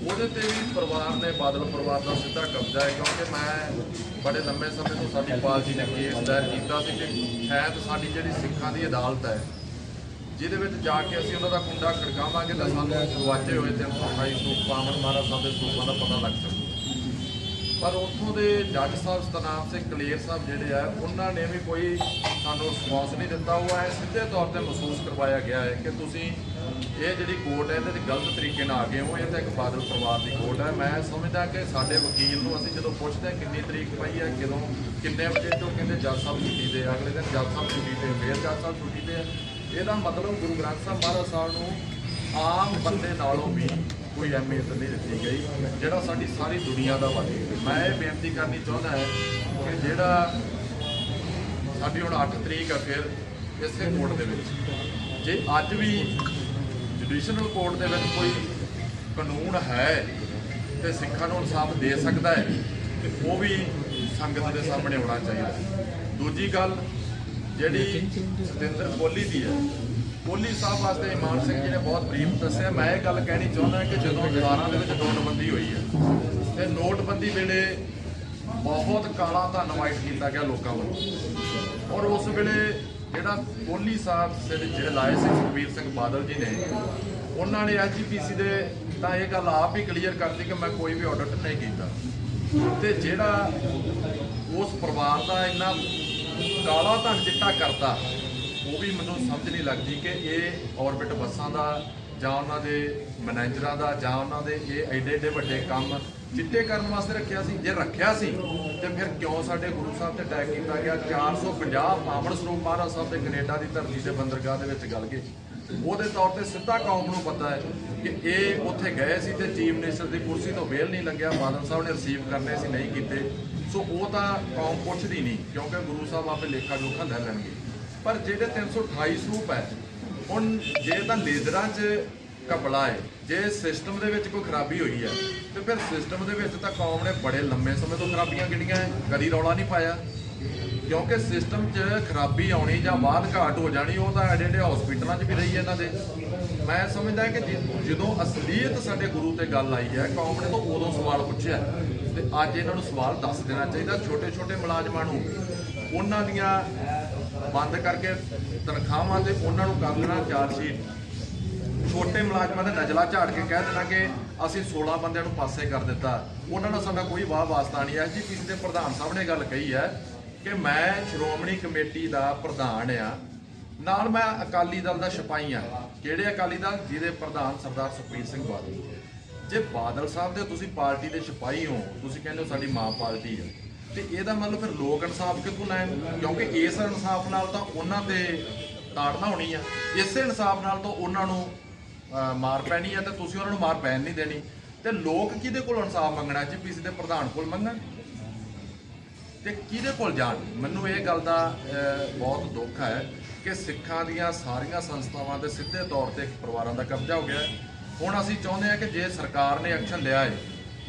Speaker 4: ਉਹਦੇ ਤੇ ਵੀ ਪਰਿਵਾਰ ਨੇ ਬਾਦਲ ਪਰਿਵਾਰ ਦਾ ਸਿੱਧਾ ਕਬਜ਼ਾ ਹੈ, ਕਿਉਂਕਿ ਮੈਂ ਬੜੇ ਲੰਮੇ ਸਮੇਂ ਤੋਂ ਸਾਡੀ ਪਾਰਟੀ ਨੇ ਕੇਸ ਦਾਇਰ ਕੀਤਾ ਸੀ ਕਿ ਸ਼ਾਇਦ ਸਾਡੀ ਜਿਹੜੀ ਸਿੱਖਾਂ ਦੀ ਅਦਾਲਤ ਹੈ, ਜਿਹਦੇ ਵਿੱਚ ਜਾ ਕੇ ਅਸੀਂ ਉਹਨਾਂ ਦਾ ਕੁੰਡਾ ਖੜਕਾਵਾਂਗੇ ਤਾਂ ਸਾਨੂੰ ਗਵਾਚੇ ਹੋਏ 328 ਸੂਪ ਪਾਵਨ ਮਹਾਰਾਜ ਸਾਹਿਬ ਦੇ ਸੂਪਾਂ ਦਾ ਪਤਾ ਲੱਗ ਸਕਦਾ ਪਰ ਉੱਥੋਂ ਦੇ ਜੱਜ ਸਾਹਿਬ ਸਤਨਾਮ ਸਿੰਘ ਕਲੇਰ ਸਾਹਿਬ ਜਿਹੜੇ ਆ, ਉਹਨਾਂ ਨੇ ਵੀ ਕੋਈ ਸਾਨੂੰ ਰਿਸਪੌਂਸ ਨਹੀਂ ਦਿੱਤਾ। ਉਹ ਐ ਸਿੱਧੇ ਤੌਰ ਤੇ ਮਹਿਸੂਸ ਕਰਵਾਇਆ ਗਿਆ ਹੈ ਕਿ ਤੁਸੀਂ ਇਹ ਜਿਹੜੀ ਕੋਰਟ ਹੈ ਇਹਦੇ ਤੇ ਗਲਤ ਤਰੀਕੇ ਨਾਲ ਆ ਗਏ ਹੋ ਇਹ ਤਾਂ ਇੱਕ ਬਾਦਲ ਪਰਿਵਾਰ ਦੀ ਕੋਰਟ ਹੈ। ਮੈਂ ਸਮਝਦਾ ਕਿ ਸਾਡੇ ਵਕੀਲ ਨੂੰ ਅਸੀਂ ਜਦੋਂ ਪੁੱਛਦੇ ਹਾਂ ਕਿੰਨੀ ਤਰੀਕ ਪਈ ਹੈ ਕਦੋਂ ਕਿੰਨੇ ਵਜੇ ਤੋਂ ਕਹਿੰਦੇ ਜੱਜ ਸਾਹਿਬ ਛੁੱਟੀ ਤੇ ਆ, ਅਗਲੇ ਦਿਨ ਜੱਜ ਸਾਹਿਬ ਛੁੱਟੀ ਤੇ ਫੇਰ ਜੱਜ ਸਾਹਿਬ ਛੁੱਟੀ ਤੇ ਆ। ਇਹਦਾ ਮਤਲਬ ਗੁਰੂ ਗ੍ਰੰਥ ਸਾਹਿਬ ਮਹਾਰਾਜ ਸਾਹਿਬ ਨੂੰ ਆਮ ਬੰਦੇ ਨਾਲੋਂ ਵੀ ਕੋਈ ਅਹਿਮੀਅਤ ਨਹੀਂ ਦਿੱਤੀ ਗਈ ਜਿਹੜਾ ਸਾਡੀ ਸਾਰੀ ਦੁਨੀਆ ਦਾ ਵਾਲੀ ਮੈਂ ਇਹ ਬੇਨਤੀ ਕਰਨੀ ਚਾਹੁੰਦਾ ਹੈ ਕਿ ਜਿਹੜਾ ਸਾਡੀ ਹੁਣ 8 ਤਰੀਕ ਆ ਫਿਰ ਇਸੇ ਕੋਰਟ ਦੇ ਵਿੱਚ। ਜੇ ਅੱਜ ਵੀ ਜੁਡੀਸ਼ੀਅਲ ਕੋਰਟ ਦੇ ਵਿੱਚ ਕੋਈ ਕਾਨੂੰਨ ਹੈ ਤੇ ਸਿੱਖਾਂ ਨੂੰ ਇਨਸਾਫ ਦੇ ਸਕਦਾ ਹੈ, ਤੇ ਉਹ ਵੀ ਸੰਗਤ ਦੇ ਸਾਹਮਣੇ ਆਉਣਾ ਚਾਹੀਦਾ ਦੂਜੀ ਗੱਲ, ਜਿਹੜੀ ਸਤਿੰਦਰ ਕੋਹਲੀ ਦੀ ਹੈ ਕੋਹਲੀ ਸਾਹਿਬ ਵਾਸਤੇ ਇਮਾਨ ਸਿੰਘ ਜੀ ਨੇ ਬਹੁਤ ਬਰੀਫ ਦੱਸਿਆ। ਮੈਂ ਇਹ ਗੱਲ ਕਹਿਣੀ ਚਾਹੁੰਦਾ ਕਿ ਜਦੋਂ 18 ਦੇ ਵਿੱਚ ਨੋਟਬੰਦੀ ਹੋਈ ਹੈ, ਤੇ ਨੋਟਬੰਦੀ ਵੇਲੇ ਬਹੁਤ ਕਾਲਾ ਧਨ ਵਾਈਟ ਕੀਤਾ ਗਿਆ ਲੋਕਾਂ ਵੱਲੋਂ। ਔਰ ਉਸ ਵੇਲੇ ਜਿਹੜਾ ਕੋਹਲੀ ਸਾਹਿਬ ਸਿਰ ਜਿਹੜੇ ਲਾਏ ਸੀ ਸੁਖਬੀਰ ਸਿੰਘ ਬਾਦਲ ਜੀ ਨੇ, ਉਹਨਾਂ ਨੇ ਐਜੀਪੀਸੀ ਦੇ ਤਾਂ ਇਹ ਗੱਲ ਆਪ ਹੀ ਕਲੀਅਰ ਕਰਤੀ ਕਿ ਮੈਂ ਕੋਈ ਵੀ ਆਡਿਟ ਨਹੀਂ ਕੀਤਾ। ਤੇ ਜਿਹੜਾ ਉਸ ਪਰਿਵਾਰ ਦਾ ਇੰਨਾ ਕਾਲਾ ਧਨ ਚਿੱਟਾ ਕਰਦਾ ਉਹ ਵੀ ਮੈਨੂੰ ਸਮਝ ਨਹੀਂ ਲੱਗਦੀ ਕਿ ਇਹ ਆਰਬਿਟ ਬੱਸਾਂ ਦਾ ਜਾਂ ਉਹਨਾਂ ਦੇ ਮੈਨੇਜਰਾਂ ਦਾ ਜਾਂ ਉਹਨਾਂ ਦੇ ਇਹ ਐਡੇ ਐਡੇ ਵੱਡੇ ਕੰਮ ਚਿੱਟੇ ਕਰਨ ਵਾਸਤੇ ਰੱਖਿਆ ਸੀ, ਜੇ ਰੱਖਿਆ ਸੀ, ਤੇ ਫਿਰ ਕਿਉਂ ਸਾਡੇ ਗੁਰੂ ਸਾਹਿਬ ਤੇ ਅਟੈਕ ਕੀਤਾ ਗਿਆ? 450 ਪਾਵਨ ਸਰੂਪ ਮਹਾਰਾਜ ਸਾਹਿਬ ਦੇ ਕੈਨੇਡਾ ਦੀ ਧਰਤੀ ਦੇ ਬੰਦਰਗਾਹ ਦੇ ਵਿੱਚ ਗੱਲ ਗਏ ਉਹਦੇ ਤੌਰ ਤੇ ਸਿੱਧਾ ਕੌਮ ਨੂੰ ਪਤਾ ਹੈ ਕਿ ਇਹ ਉੱਥੇ ਗਏ ਸੀ ਤੇ ਚੀਫ ਮਿਨਿਸਟਰ ਦੀ ਕੁਰਸੀ ਤੋਂ ਵੇਲ ਨਹੀਂ ਲੱਗਿਆ ਬਾਦਲ ਸਾਹਿਬ ਨੇ ਰਿਸੀਵ ਕਰਨੇ ਸੀ, ਨਹੀਂ ਕੀਤੇ। ਸੋ ਉਹ ਤਾਂ ਕੌਮ ਪੁੱਛਦੀ ਨਹੀਂ, ਕਿਉਂਕਿ ਗੁਰੂ ਸਾਹਿਬ ਆਪੇ ਲੇਖਾ ਜੋਖਾ ਲੈ ਲੈਣਗੇ। ਪਰ ਜਿਹੜੇ 328 ਸਰੂਪ ਹੈ ਹੁਣ ਜੇ ਤਾਂ ਲੀਡਰਾਂ 'ਚ ਘਪਲਾ ਹੈ ਜੇ ਸਿਸਟਮ ਦੇ ਵਿੱਚ ਕੋਈ ਖਰਾਬੀ ਹੋਈ ਹੈ ਤੇ ਫਿਰ ਸਿਸਟਮ ਦੇ ਵਿੱਚ ਤਾਂ ਕੌਮ ਨੇ ਬੜੇ ਲੰਮੇ ਸਮੇਂ ਤੋਂ ਖਰਾਬੀਆਂ ਗਿਣੀਆਂ ਹੈ ਕਦੀ ਰੌਲਾ ਨਹੀਂ ਪਾਇਆ। ਕਿਉਂਕਿ ਸਿਸਟਮ 'ਚ ਖਰਾਬੀ ਆਉਣੀ ਜਾਂ ਬਾਅਦ ਘਾਟ ਹੋ ਜਾਣੀ, ਉਹ ਤਾਂ ਐਡੇ ਐਡੇ ਹਸਪੀਟਲਾਂ 'ਚ ਵੀ ਰਹੀ ਹੈ ਇਹਨਾਂ ਦੇ। ਮੈਂ ਸਮਝਦਾ ਕਿ ਜੇ- ਜਦੋਂ ਅਸਲੀਅਤ ਸਾਡੇ ਗੁਰੂ ਤੇ ਗੱਲ ਆਈ ਹੈ, ਕੌਮ ਨੇ ਤਾਂ ਉਦੋਂ ਸਵਾਲ ਪੁੱਛਿਆ। ਤੇ ਅੱਜ ਇਹਨਾਂ ਨੂੰ ਸਵਾਲ ਦੱਸ ਦੇਣਾ ਚਾਹੀਦਾ ਛੋਟੇ ਛੋਟੇ ਮੁਲਾਜ਼ਮਾਂ ਨੂੰ। ਉਹਨਾਂ ਦੀਆਂ ਬੰਦ ਕਰਕੇ ਤਨਖਾਹਾਂ ਤੇ ਉਹਨਾਂ ਨੂੰ ਕਰ ਲੈਣਾ ਚਾਰਜ ਸ਼ੀਟ। ਛੋਟੇ ਮੁਲਾਜ਼ਮਾਂ ਦੇ ਨਜਲਾ ਝਾੜ ਕੇ ਕਹਿ ਦੇਣਾ ਕਿ ਅਸੀਂ 16 ਬੰਦਿਆਂ ਨੂੰ ਪਾਸੇ ਕਰ ਦਿੱਤਾ। ਉਹਨਾਂ ਨਾਲ ਸਾਡਾ ਕੋਈ ਵਾਹ ਵਾਸਤਾ ਨਹੀਂ ਹੈ। ਜੀ, ਕਿਸੇ ਦੇ ਪ੍ਰਧਾਨ ਸਾਹਿਬ ਨੇ ਗੱਲ ਕਹੀ ਹੈ ਕਿ ਮੈਂ ਸ਼੍ਰੋਮਣੀ ਕਮੇਟੀ ਦਾ ਪ੍ਰਧਾਨ ਆ। ਨਾਲ ਮੈਂ ਅਕਾਲੀ ਦਲ ਦਾ ਸਿਪਾਹੀ ਆ। ਕਿਹੜੇ ਅਕਾਲੀ ਦਲ? ਜਿਹਦੇ ਪ੍ਰਧਾਨ ਸਰਦਾਰ ਸੁਖਬੀਰ ਸਿੰਘ ਬਾਦਲ। ਜੇ ਬਾਦਲ ਸਾਹਿਬ ਦੇ ਤੁਸੀਂ ਪਾਰਟੀ ਦੇ ਸਿਪਾਹੀ ਹੋ, ਤੁਸੀਂ ਕਹਿੰਦੇ ਹੋ ਸਾਡੀ ਮਾਂ ਪਾਰਟੀ ਹੈ ਤੇ ਇਹਦਾ ਮਤਲਬ ਫਿਰ ਲੋਕ ਇਨਸਾਫ ਕਿੱਥੋਂ ਲੈਣ? ਕਿਉਂਕਿ ਇਸ ਇਨਸਾਫ ਨਾਲ ਤਾਂ ਉਹਨਾਂ ਤੇ ਤਾੜਨਾ ਹੋਣੀ ਆ। ਇਸੇ ਇਨਸਾਫ ਨਾਲ ਤਾਂ ਉਹਨਾਂ ਨੂੰ ਮਾਰ ਪੈਣੀ ਹੈ ਤੇ ਤੁਸੀਂ ਉਹਨਾਂ ਨੂੰ ਮਾਰ ਪੈਣ ਨਹੀਂ ਦੇਣੀ। ਤੇ ਲੋਕ ਕਿਹਦੇ ਕੋਲ ਇਨਸਾਫ ਮੰਗਣਾ? ਜੀਪੀਸੀ ਦੇ ਪ੍ਰਧਾਨ ਕੋਲ ਮੰਗਣ। ਤੇ ਕਿਹਦੇ ਕੋਲ ਜਾਣ? ਮੈਨੂੰ ਇਹ ਗੱਲ ਦਾ ਬਹੁਤ ਦੁੱਖ ਹੈ ਕਿ ਸਿੱਖਾਂ ਦੀਆਂ ਸਾਰੀਆਂ ਸੰਸਥਾਵਾਂ ਦੇ ਸਿੱਧੇ ਤੌਰ ਤੇ ਪਰਿਵਾਰਾਂ ਦਾ ਕਬਜ਼ਾ ਹੋ ਗਿਆ ਹੁਣ ਅਸੀਂ ਚਾਹੁੰਦੇ ਹਾਂ ਕਿ ਜੇ ਸਰਕਾਰ ਨੇ ਐਕਸ਼ਨ ਲਿਆ ਹੈ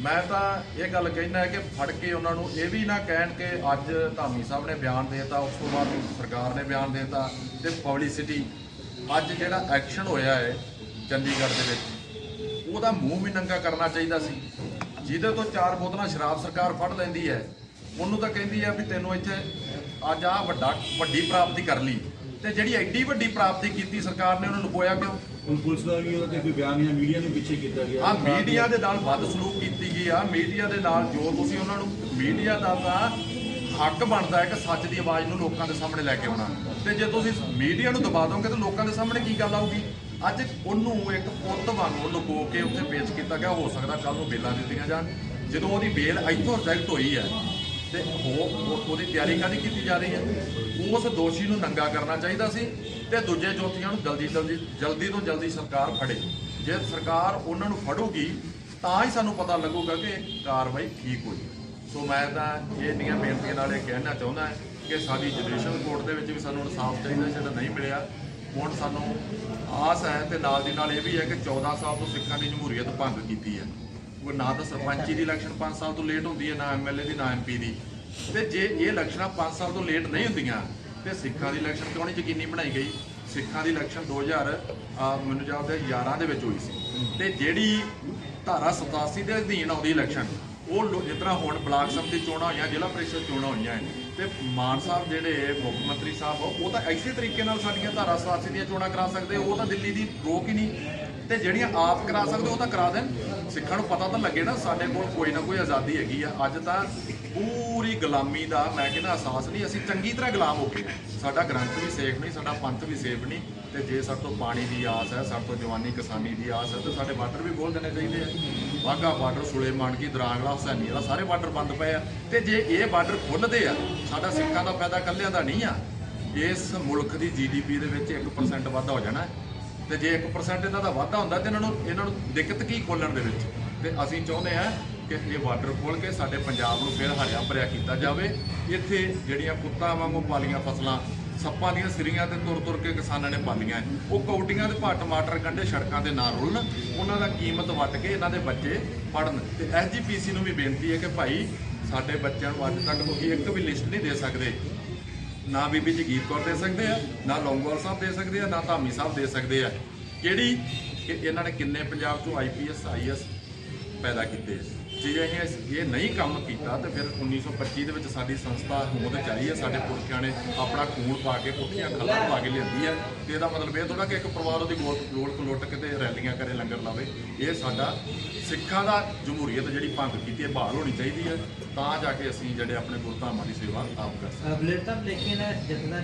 Speaker 4: ਮੈਂ ਤਾਂ ਇਹ ਗੱਲ ਕਹਿਣਾ ਕਿ ਫੜ ਕੇ ਉਹਨਾਂ ਨੂੰ ਇਹ ਵੀ ਨਾ ਕਹਿਣ ਕਿ ਅੱਜ ਧਾਮੀ ਸਾਹਿਬ ਨੇ ਬਿਆਨ ਦੇਤਾ, ਉਸ ਤੋਂ ਬਾਅਦ ਸਰਕਾਰ ਨੇ ਬਿਆਨ ਦੇਤਾ ਤੇ ਪਬਲਿਸਿਟੀ ਅੱਜ ਜਿਹੜਾ ਐਕਸ਼ਨ ਹੋਇਆ ਹੈ ਚੰਡੀਗੜ੍ਹ ਦੇ ਵਿੱਚ, ਉਹਦਾ ਮੂੰਹ ਵੀ ਨੰਗਾ ਕਰਨਾ ਚਾਹੀਦਾ ਸੀ। ਜਿਹਦੇ ਤੋਂ ਚਾਰ ਬੋਤਲਾਂ ਸ਼ਰਾਬ ਸਰਕਾਰ ਫੜ ਲੈਂਦੀ ਹੈ, ਉਹਨੂੰ ਤਾਂ ਕਹਿੰਦੀ ਹੈ ਵੀ ਤੈਨੂੰ ਇੱਥੇ ਅੱਜ ਆ ਵੱਡਾ, ਵੱਡੀ ਪ੍ਰਾਪਤੀ ਕਰ ਲਈ। ਤੇ ਜਿਹੜੀ ਐਡੀ ਵੱਡੀ ਪ੍ਰਾਪਤੀ ਕੀਤੀ ਸਰਕਾਰ ਨੇ, ਉਹਨੂੰ ਲੁਕੋਇਆ ਕਿਉਂ?
Speaker 6: ਹੁਣ ਪੁਲਿਸ ਦਾ ਵੀ ਉਹਦਾ ਤੇ ਕੋਈ ਬਿਆਨ ਨਹੀਂ ਮੀਡੀਆ ਨੂੰ ਪਿੱਛੇ ਕੀਤਾ ਗਿਆ।
Speaker 4: ਆ ਮੀਡੀਆ ਦੇ ਨਾਲ ਵੱਧ ਸਲੂਕ ਕੀਤੀ ਗਈ ਆ। ਮੀਡੀਆ ਦੇ ਨਾਲ ਜੋ ਤੁਸੀਂ ਉਹਨਾਂ ਨੂੰ ਮੀਡੀਆ ਦਾ ਤਾਂ ਹੱਕ ਬਣਦਾ ਹੈ ਕਿ ਸੱਚ ਦੀ ਆਵਾਜ਼ ਨੂੰ ਲੋਕਾਂ ਦੇ ਸਾਹਮਣੇ ਲੈ ਕੇ ਆਉਣਾ। ਤੇ ਜੇ ਤੁਸੀਂ ਮੀਡੀਆ ਨੂੰ ਦਬਾ ਦੋਗੇ ਤਾਂ ਲੋਕਾਂ ਦੇ ਸਾਹਮਣੇ ਕੀ ਗੱਲ ਆਊਗੀ? ਅੱਜ ਉਹਨੂੰ ਇੱਕ ਪੁੱਤ ਵਾਂਗੂ ਲੁਕੋ ਕੇ ਉੱਥੇ ਪੇਸ਼ ਕੀਤਾ ਗਿਆ। ਹੋ ਸਕਦਾ ਕੱਲ ਨੂੰ ਬੇਲਾਂ ਦਿੱਤੀਆਂ ਜਾਣ। ਜਦੋਂ ਉਹਦੀ ਬੇਲ ਇੱਥੋਂ ਰਿਜੈਕਟ ਹੋਈ ਹੈ, ਤੇ ਉਹ ਉਹਦੀ ਤਿਆਰੀ ਕਾਹਦੀ ਕੀਤੀ ਜਾ ਰਹੀ ਹੈ? ਉਸ ਦੋਸ਼ੀ ਨੂੰ ਨੰਗਾ ਕਰਨਾ ਚਾਹੀਦਾ ਸੀ। ਤੇ ਦੂਜੇ ਜੋਤੀਆਂ ਨੂੰ ਜਲਦੀ ਜਲਦੀ ਜਲਦੀ ਤੋਂ ਜਲਦੀ ਸਰਕਾਰ ਫੜੇ। ਜੇ ਸਰਕਾਰ ਉਹਨਾਂ ਨੂੰ ਫੜੂਗੀ, ਤਾਂ ਹੀ ਸਾਨੂੰ ਪਤਾ ਲੱਗੂਗਾ ਕਿ ਕਾਰਵਾਈ ਠੀਕ ਹੋਈ। ਸੋ ਮੈਂ ਤਾਂ ਇਹ ਇੰਨੀਆਂ ਬੇਨਤੀਆਂ ਨਾਲ ਇਹ ਕਹਿਣਾ ਚਾਹੁੰਦਾ ਕਿ ਸਾਡੀ ਜੁਡੀਸ਼ੀਅਲ ਕੋਰਟ ਦੇ ਵਿੱਚ ਵੀ ਸਾਨੂੰ ਇਨਸਾਫ ਚਾਹੀਦਾ ਜਿਹੜਾ ਨਹੀਂ ਮਿਲਿਆ, ਹੁਣ ਸਾਨੂੰ ਆਸ ਹੈ ਤੇ ਨਾਲ ਦੀ ਨਾਲ ਇਹ ਵੀ ਹੈ ਕਿ 14 ਸਾਲ ਤੋਂ ਸਿੱਖਾਂ ਦੀ ਜਮਹੂਰੀਅਤ ਭੰਗ ਕੀਤੀ ਹੈ। ਉਹ ਨਾ ਤਾਂ ਸਰਪੰਚੀ ਦੀ ਇਲੈਕਸ਼ਨ 5 ਸਾਲ ਤੋਂ ਲੇਟ ਹੁੰਦੀ ਹੈ, ਨਾ ਐਮਐਲਏ ਦੀ, ਨਾ ਐਮਪੀ ਦੀ। ਤੇ ਜੇ ਇਹ ਇਲੈਕਸ਼ਨਾਂ 5 ਸਾਲ ਤੋਂ ਲੇਟ ਨਹੀਂ ਹੁੰਦੀਆਂ ਤੇ ਸਿੱਖਾਂ ਦੀ ਇਲੈਕਸ਼ਨ ਕਿਉਂ ਨਹੀਂ ਯਕੀਨੀ ਬਣਾਈ ਗਈ। ਸਿੱਖਾਂ ਦੀ ਇਲੈਕਸ਼ਨ 2000 ਆ, ਮੈਨੂੰ ਜਾਪਦਾ 11 ਦੇ ਵਿੱਚ ਹੋਈ ਸੀ। ਤੇ ਜਿਹੜੀ ਧਾਰਾ 87 ਦੇ ਅਧੀਨ ਆਉਂਦੀ ਇਲੈਕਸ਼ਨ ਉਹ ਲੋ- ਹੁਣ ਬਲਾਕ ਸਮਿਤੀ ਚੋਣਾਂ ਹੋਈਆਂ ਜ਼ਿਲ੍ਹਾ ਪ੍ਰੀਸ਼ਦ ਚੋਣਾਂ ਹੋਈਆਂ ਹੈ, ਤੇ ਮਾਨ ਸਾਹਿਬ ਜਿਹੜੇ ਮੁੱਖ ਮੰਤਰੀ ਸਾਹਿਬ ਉਹ ਤਾਂ ਇਸੇ ਤਰੀਕੇ ਨਾਲ ਸਾਡੀਆਂ ਧਾਰਾ 87 ਦੀਆਂ ਚੋਣਾਂ ਕਰਾ ਸਕਦੇ ਉਹ ਤਾਂ ਦਿੱਲੀ ਦੀ ਰੋਕ ਹੀ ਨਹੀਂ। ਤੇ ਜਿਹੜੀਆਂ ਆਪ ਕਰਾ ਸਕਦੇ ਉਹ ਤਾਂ ਕਰਾ ਦੇਣ। ਸਿੱਖਾਂ ਨੂੰ ਪਤਾ ਤਾਂ ਲੱਗੇ ਨਾ ਸਾਡੇ ਕੋਲ ਕੋਈ ਨਾ ਕੋਈ ਆਜ਼ਾਦੀ ਹੈਗੀ ਆ। ਅੱਜ ਤਾਂ ਪੂਰੀ ਗੁਲਾਮੀ ਦਾ ਮੈਂ ਕਹਿੰਦਾ ਅਹਿਸਾਸ ਨਹੀਂ, ਅਸੀਂ ਚੰਗੀ ਤਰ੍ਹਾਂ ਗੁਲਾਮ ਹੋ ਗਏ। ਸਾਡਾ ਗ੍ਰੰਥ ਵੀ ਸੇਫ ਨਹੀਂ, ਸਾਡਾ ਪੰਥ ਵੀ ਸੇਫ ਨਹੀਂ ਤੇ ਜੇ ਸਾਡੇ ਤੋਂ ਪਾਣੀ ਦੀ ਆਸ ਹੈ, ਸਾਡੇ ਤੋਂ ਜਵਾਨੀ ਕਿਸਾਨੀ ਦੀ ਆਸ ਹੈ, ਤੇ ਸਾਡੇ ਬਾਰਡਰ ਵੀ ਖੋਲ ਦੇਣੇ ਚਾਹੀਦੇ ਆ। ਵਾਹਗਾ ਬਾਰਡਰ ਸੁਲੇਮਾਨ ਕੀ ਦਰਾਂਗਲਾ ਹੁਸੈਨੀ ਦਾ ਸਾਰੇ ਬਾਰਡਰ ਬੰਦ ਪਏ ਆ। ਤੇ ਜੇ ਇਹ ਬਾਰਡਰ ਖੁੱਲਦੇ ਆ, ਸਾਡਾ ਸਿੱਖਾਂ ਦਾ ਫਾਇਦਾ ਕੱਲਿਆਂ ਦਾ ਨਹੀਂ ਆ। ਇਸ ਮੁਲਕ ਦੀ ਜੀਡੀਪੀ ਦੇ ਵਿੱਚ 1% ਵਾਧਾ ਹੋ ਜਾਣਾ ਹੈ। ਤੇ ਜੇ 1% ਇਹਨਾਂ ਦਾ ਵਾਧਾ ਹੁੰਦਾ, ਤੇ ਇਹਨਾਂ ਨੂੰ ਇਹਨਾਂ ਨੂੰ ਦਿੱਕਤ ਕੀ ਖੋਲਣ ਦੇ ਵਿੱਚ? ਤੇ ਅਸੀਂ ਚਾਹੁੰਦੇ ਆ ਕਿ ਇਹ ਵਾਟਰ ਖੋਲ ਕੇ ਸਾਡੇ ਪੰਜਾਬ ਨੂੰ ਫਿਰ ਹਰਿਆ ਭਰਿਆ ਕੀਤਾ ਜਾਵੇ। ਇੱਥੇ ਜਿਹੜੀਆਂ ਕੁੱਤਾ ਵਾਂਗੂ ਪਾਲੀਆਂ ਫਸਲਾਂ, ਸੱਪਾਂ ਦੀਆਂ ਸਿਰੀਆਂ ਤੇ ਤੁਰ ਤੁਰ ਕੇ ਕਿਸਾਨਾਂ ਨੇ ਪਾਲੀਆਂ ਉਹ ਕੌਡੀਆਂ ਦੇ ਭਾਅ ਟਮਾਟਰ ਗੰਢੇ ਸੜਕਾਂ ਤੇ ਨਾ ਰੁਲਣ, ਉਹਨਾਂ ਦਾ ਕੀਮਤ ਵੱਟ ਕੇ ਇਹਨਾਂ ਦੇ ਬੱਚੇ ਪੜਨ ਤੇ ਐਸਜੀਪੀਸੀ ਨੂੰ ਵੀ ਬੇਨਤੀ ਹੈ ਕਿ ਭਾਈ, ਸਾਡੇ ਬੱਚਿਆਂ ਨੂੰ ਅੱਜ ਤੱਕ ਤੁਸੀਂ ਇੱਕ ਵੀ ਲਿਸਟ ਨਹੀਂ ਦੇ ਸਕਦੇ। ਨਾ ਬੀਬੀ ਜਗੀਰ ਕੌਰ ਦੇ ਸਕਦੇ ਆ, ਨਾ ਲੌਂਗੋਵਾਲ ਸਾਹਿਬ ਦੇ ਸਕਦੇ ਆ, ਨਾ ਧਾਮੀ ਸਾਹਿਬ ਦੇ ਸਕਦੇ ਆ। ਕਿਹੜੀ ਕਿ ਇਹਨਾਂ ਨੇ ਕਿੰਨੇ ਪੰਜਾਬ ਚੋਂ ਆਈਪੀਐਸ ਆਈਐਸ ਪੈਦਾ ਕੀਤੇ ਜੇ ਅਸੀਂ ਇਹ ਨਹੀਂ ਕੰਮ ਕੀਤਾ ਤਾਂ ਫਿਰ 1925 ਦੇ ਵਿੱਚ ਸਾਡੀ ਸੰਸਥਾ ਹੋਂਦ ਚਾਹੀ ਹੈ, ਸਾਡੇ ਪੁਰਖਿਆਂ ਨੇ ਆਪਣਾ ਖੂਨ ਪਾ ਕੇ ਪੁੱਠੀਆਂ ਖੱਲਾਂ ਪਾ ਕੇ ਲਿਆਂਦੀ ਹੈ। ਤੇ ਇਹਦਾ ਮਤਲਬ ਇਹ ਥੋੜਾ ਕਿ ਇੱਕ ਪਰਿਵਾਰ ਉਹਦੀ ਗੋਲ ਗੋਲ ਲੁੱਟ ਕੇ ਰੈਲੀਆਂ ਕਰੇ, ਲੰਗਰ ਲਾਵੇ। ਇਹ ਸਾਡਾ ਸਿੱਖਾਂ ਦਾ ਜਮਹੂਰੀਅਤ ਜਿਹੜੀ ਭੰਗ ਕੀਤੀ ਹੈ, ਬਹਾਲ ਹੋਣੀ ਚਾਹੀਦੀ ਹੈ। ਤਾਂ ਜਾ ਕੇ ਅਸੀਂ ਜਿਹੜੇ ਆਪਣੇ ਗੁਰਧਾਮਾਂ ਦੀ ਸੇਵਾ ਆਪ ਕਰ ਸਕਦੇ ਹਾਂ।
Speaker 5: ਲੇਕਿਨ ਜਿਤਨਾ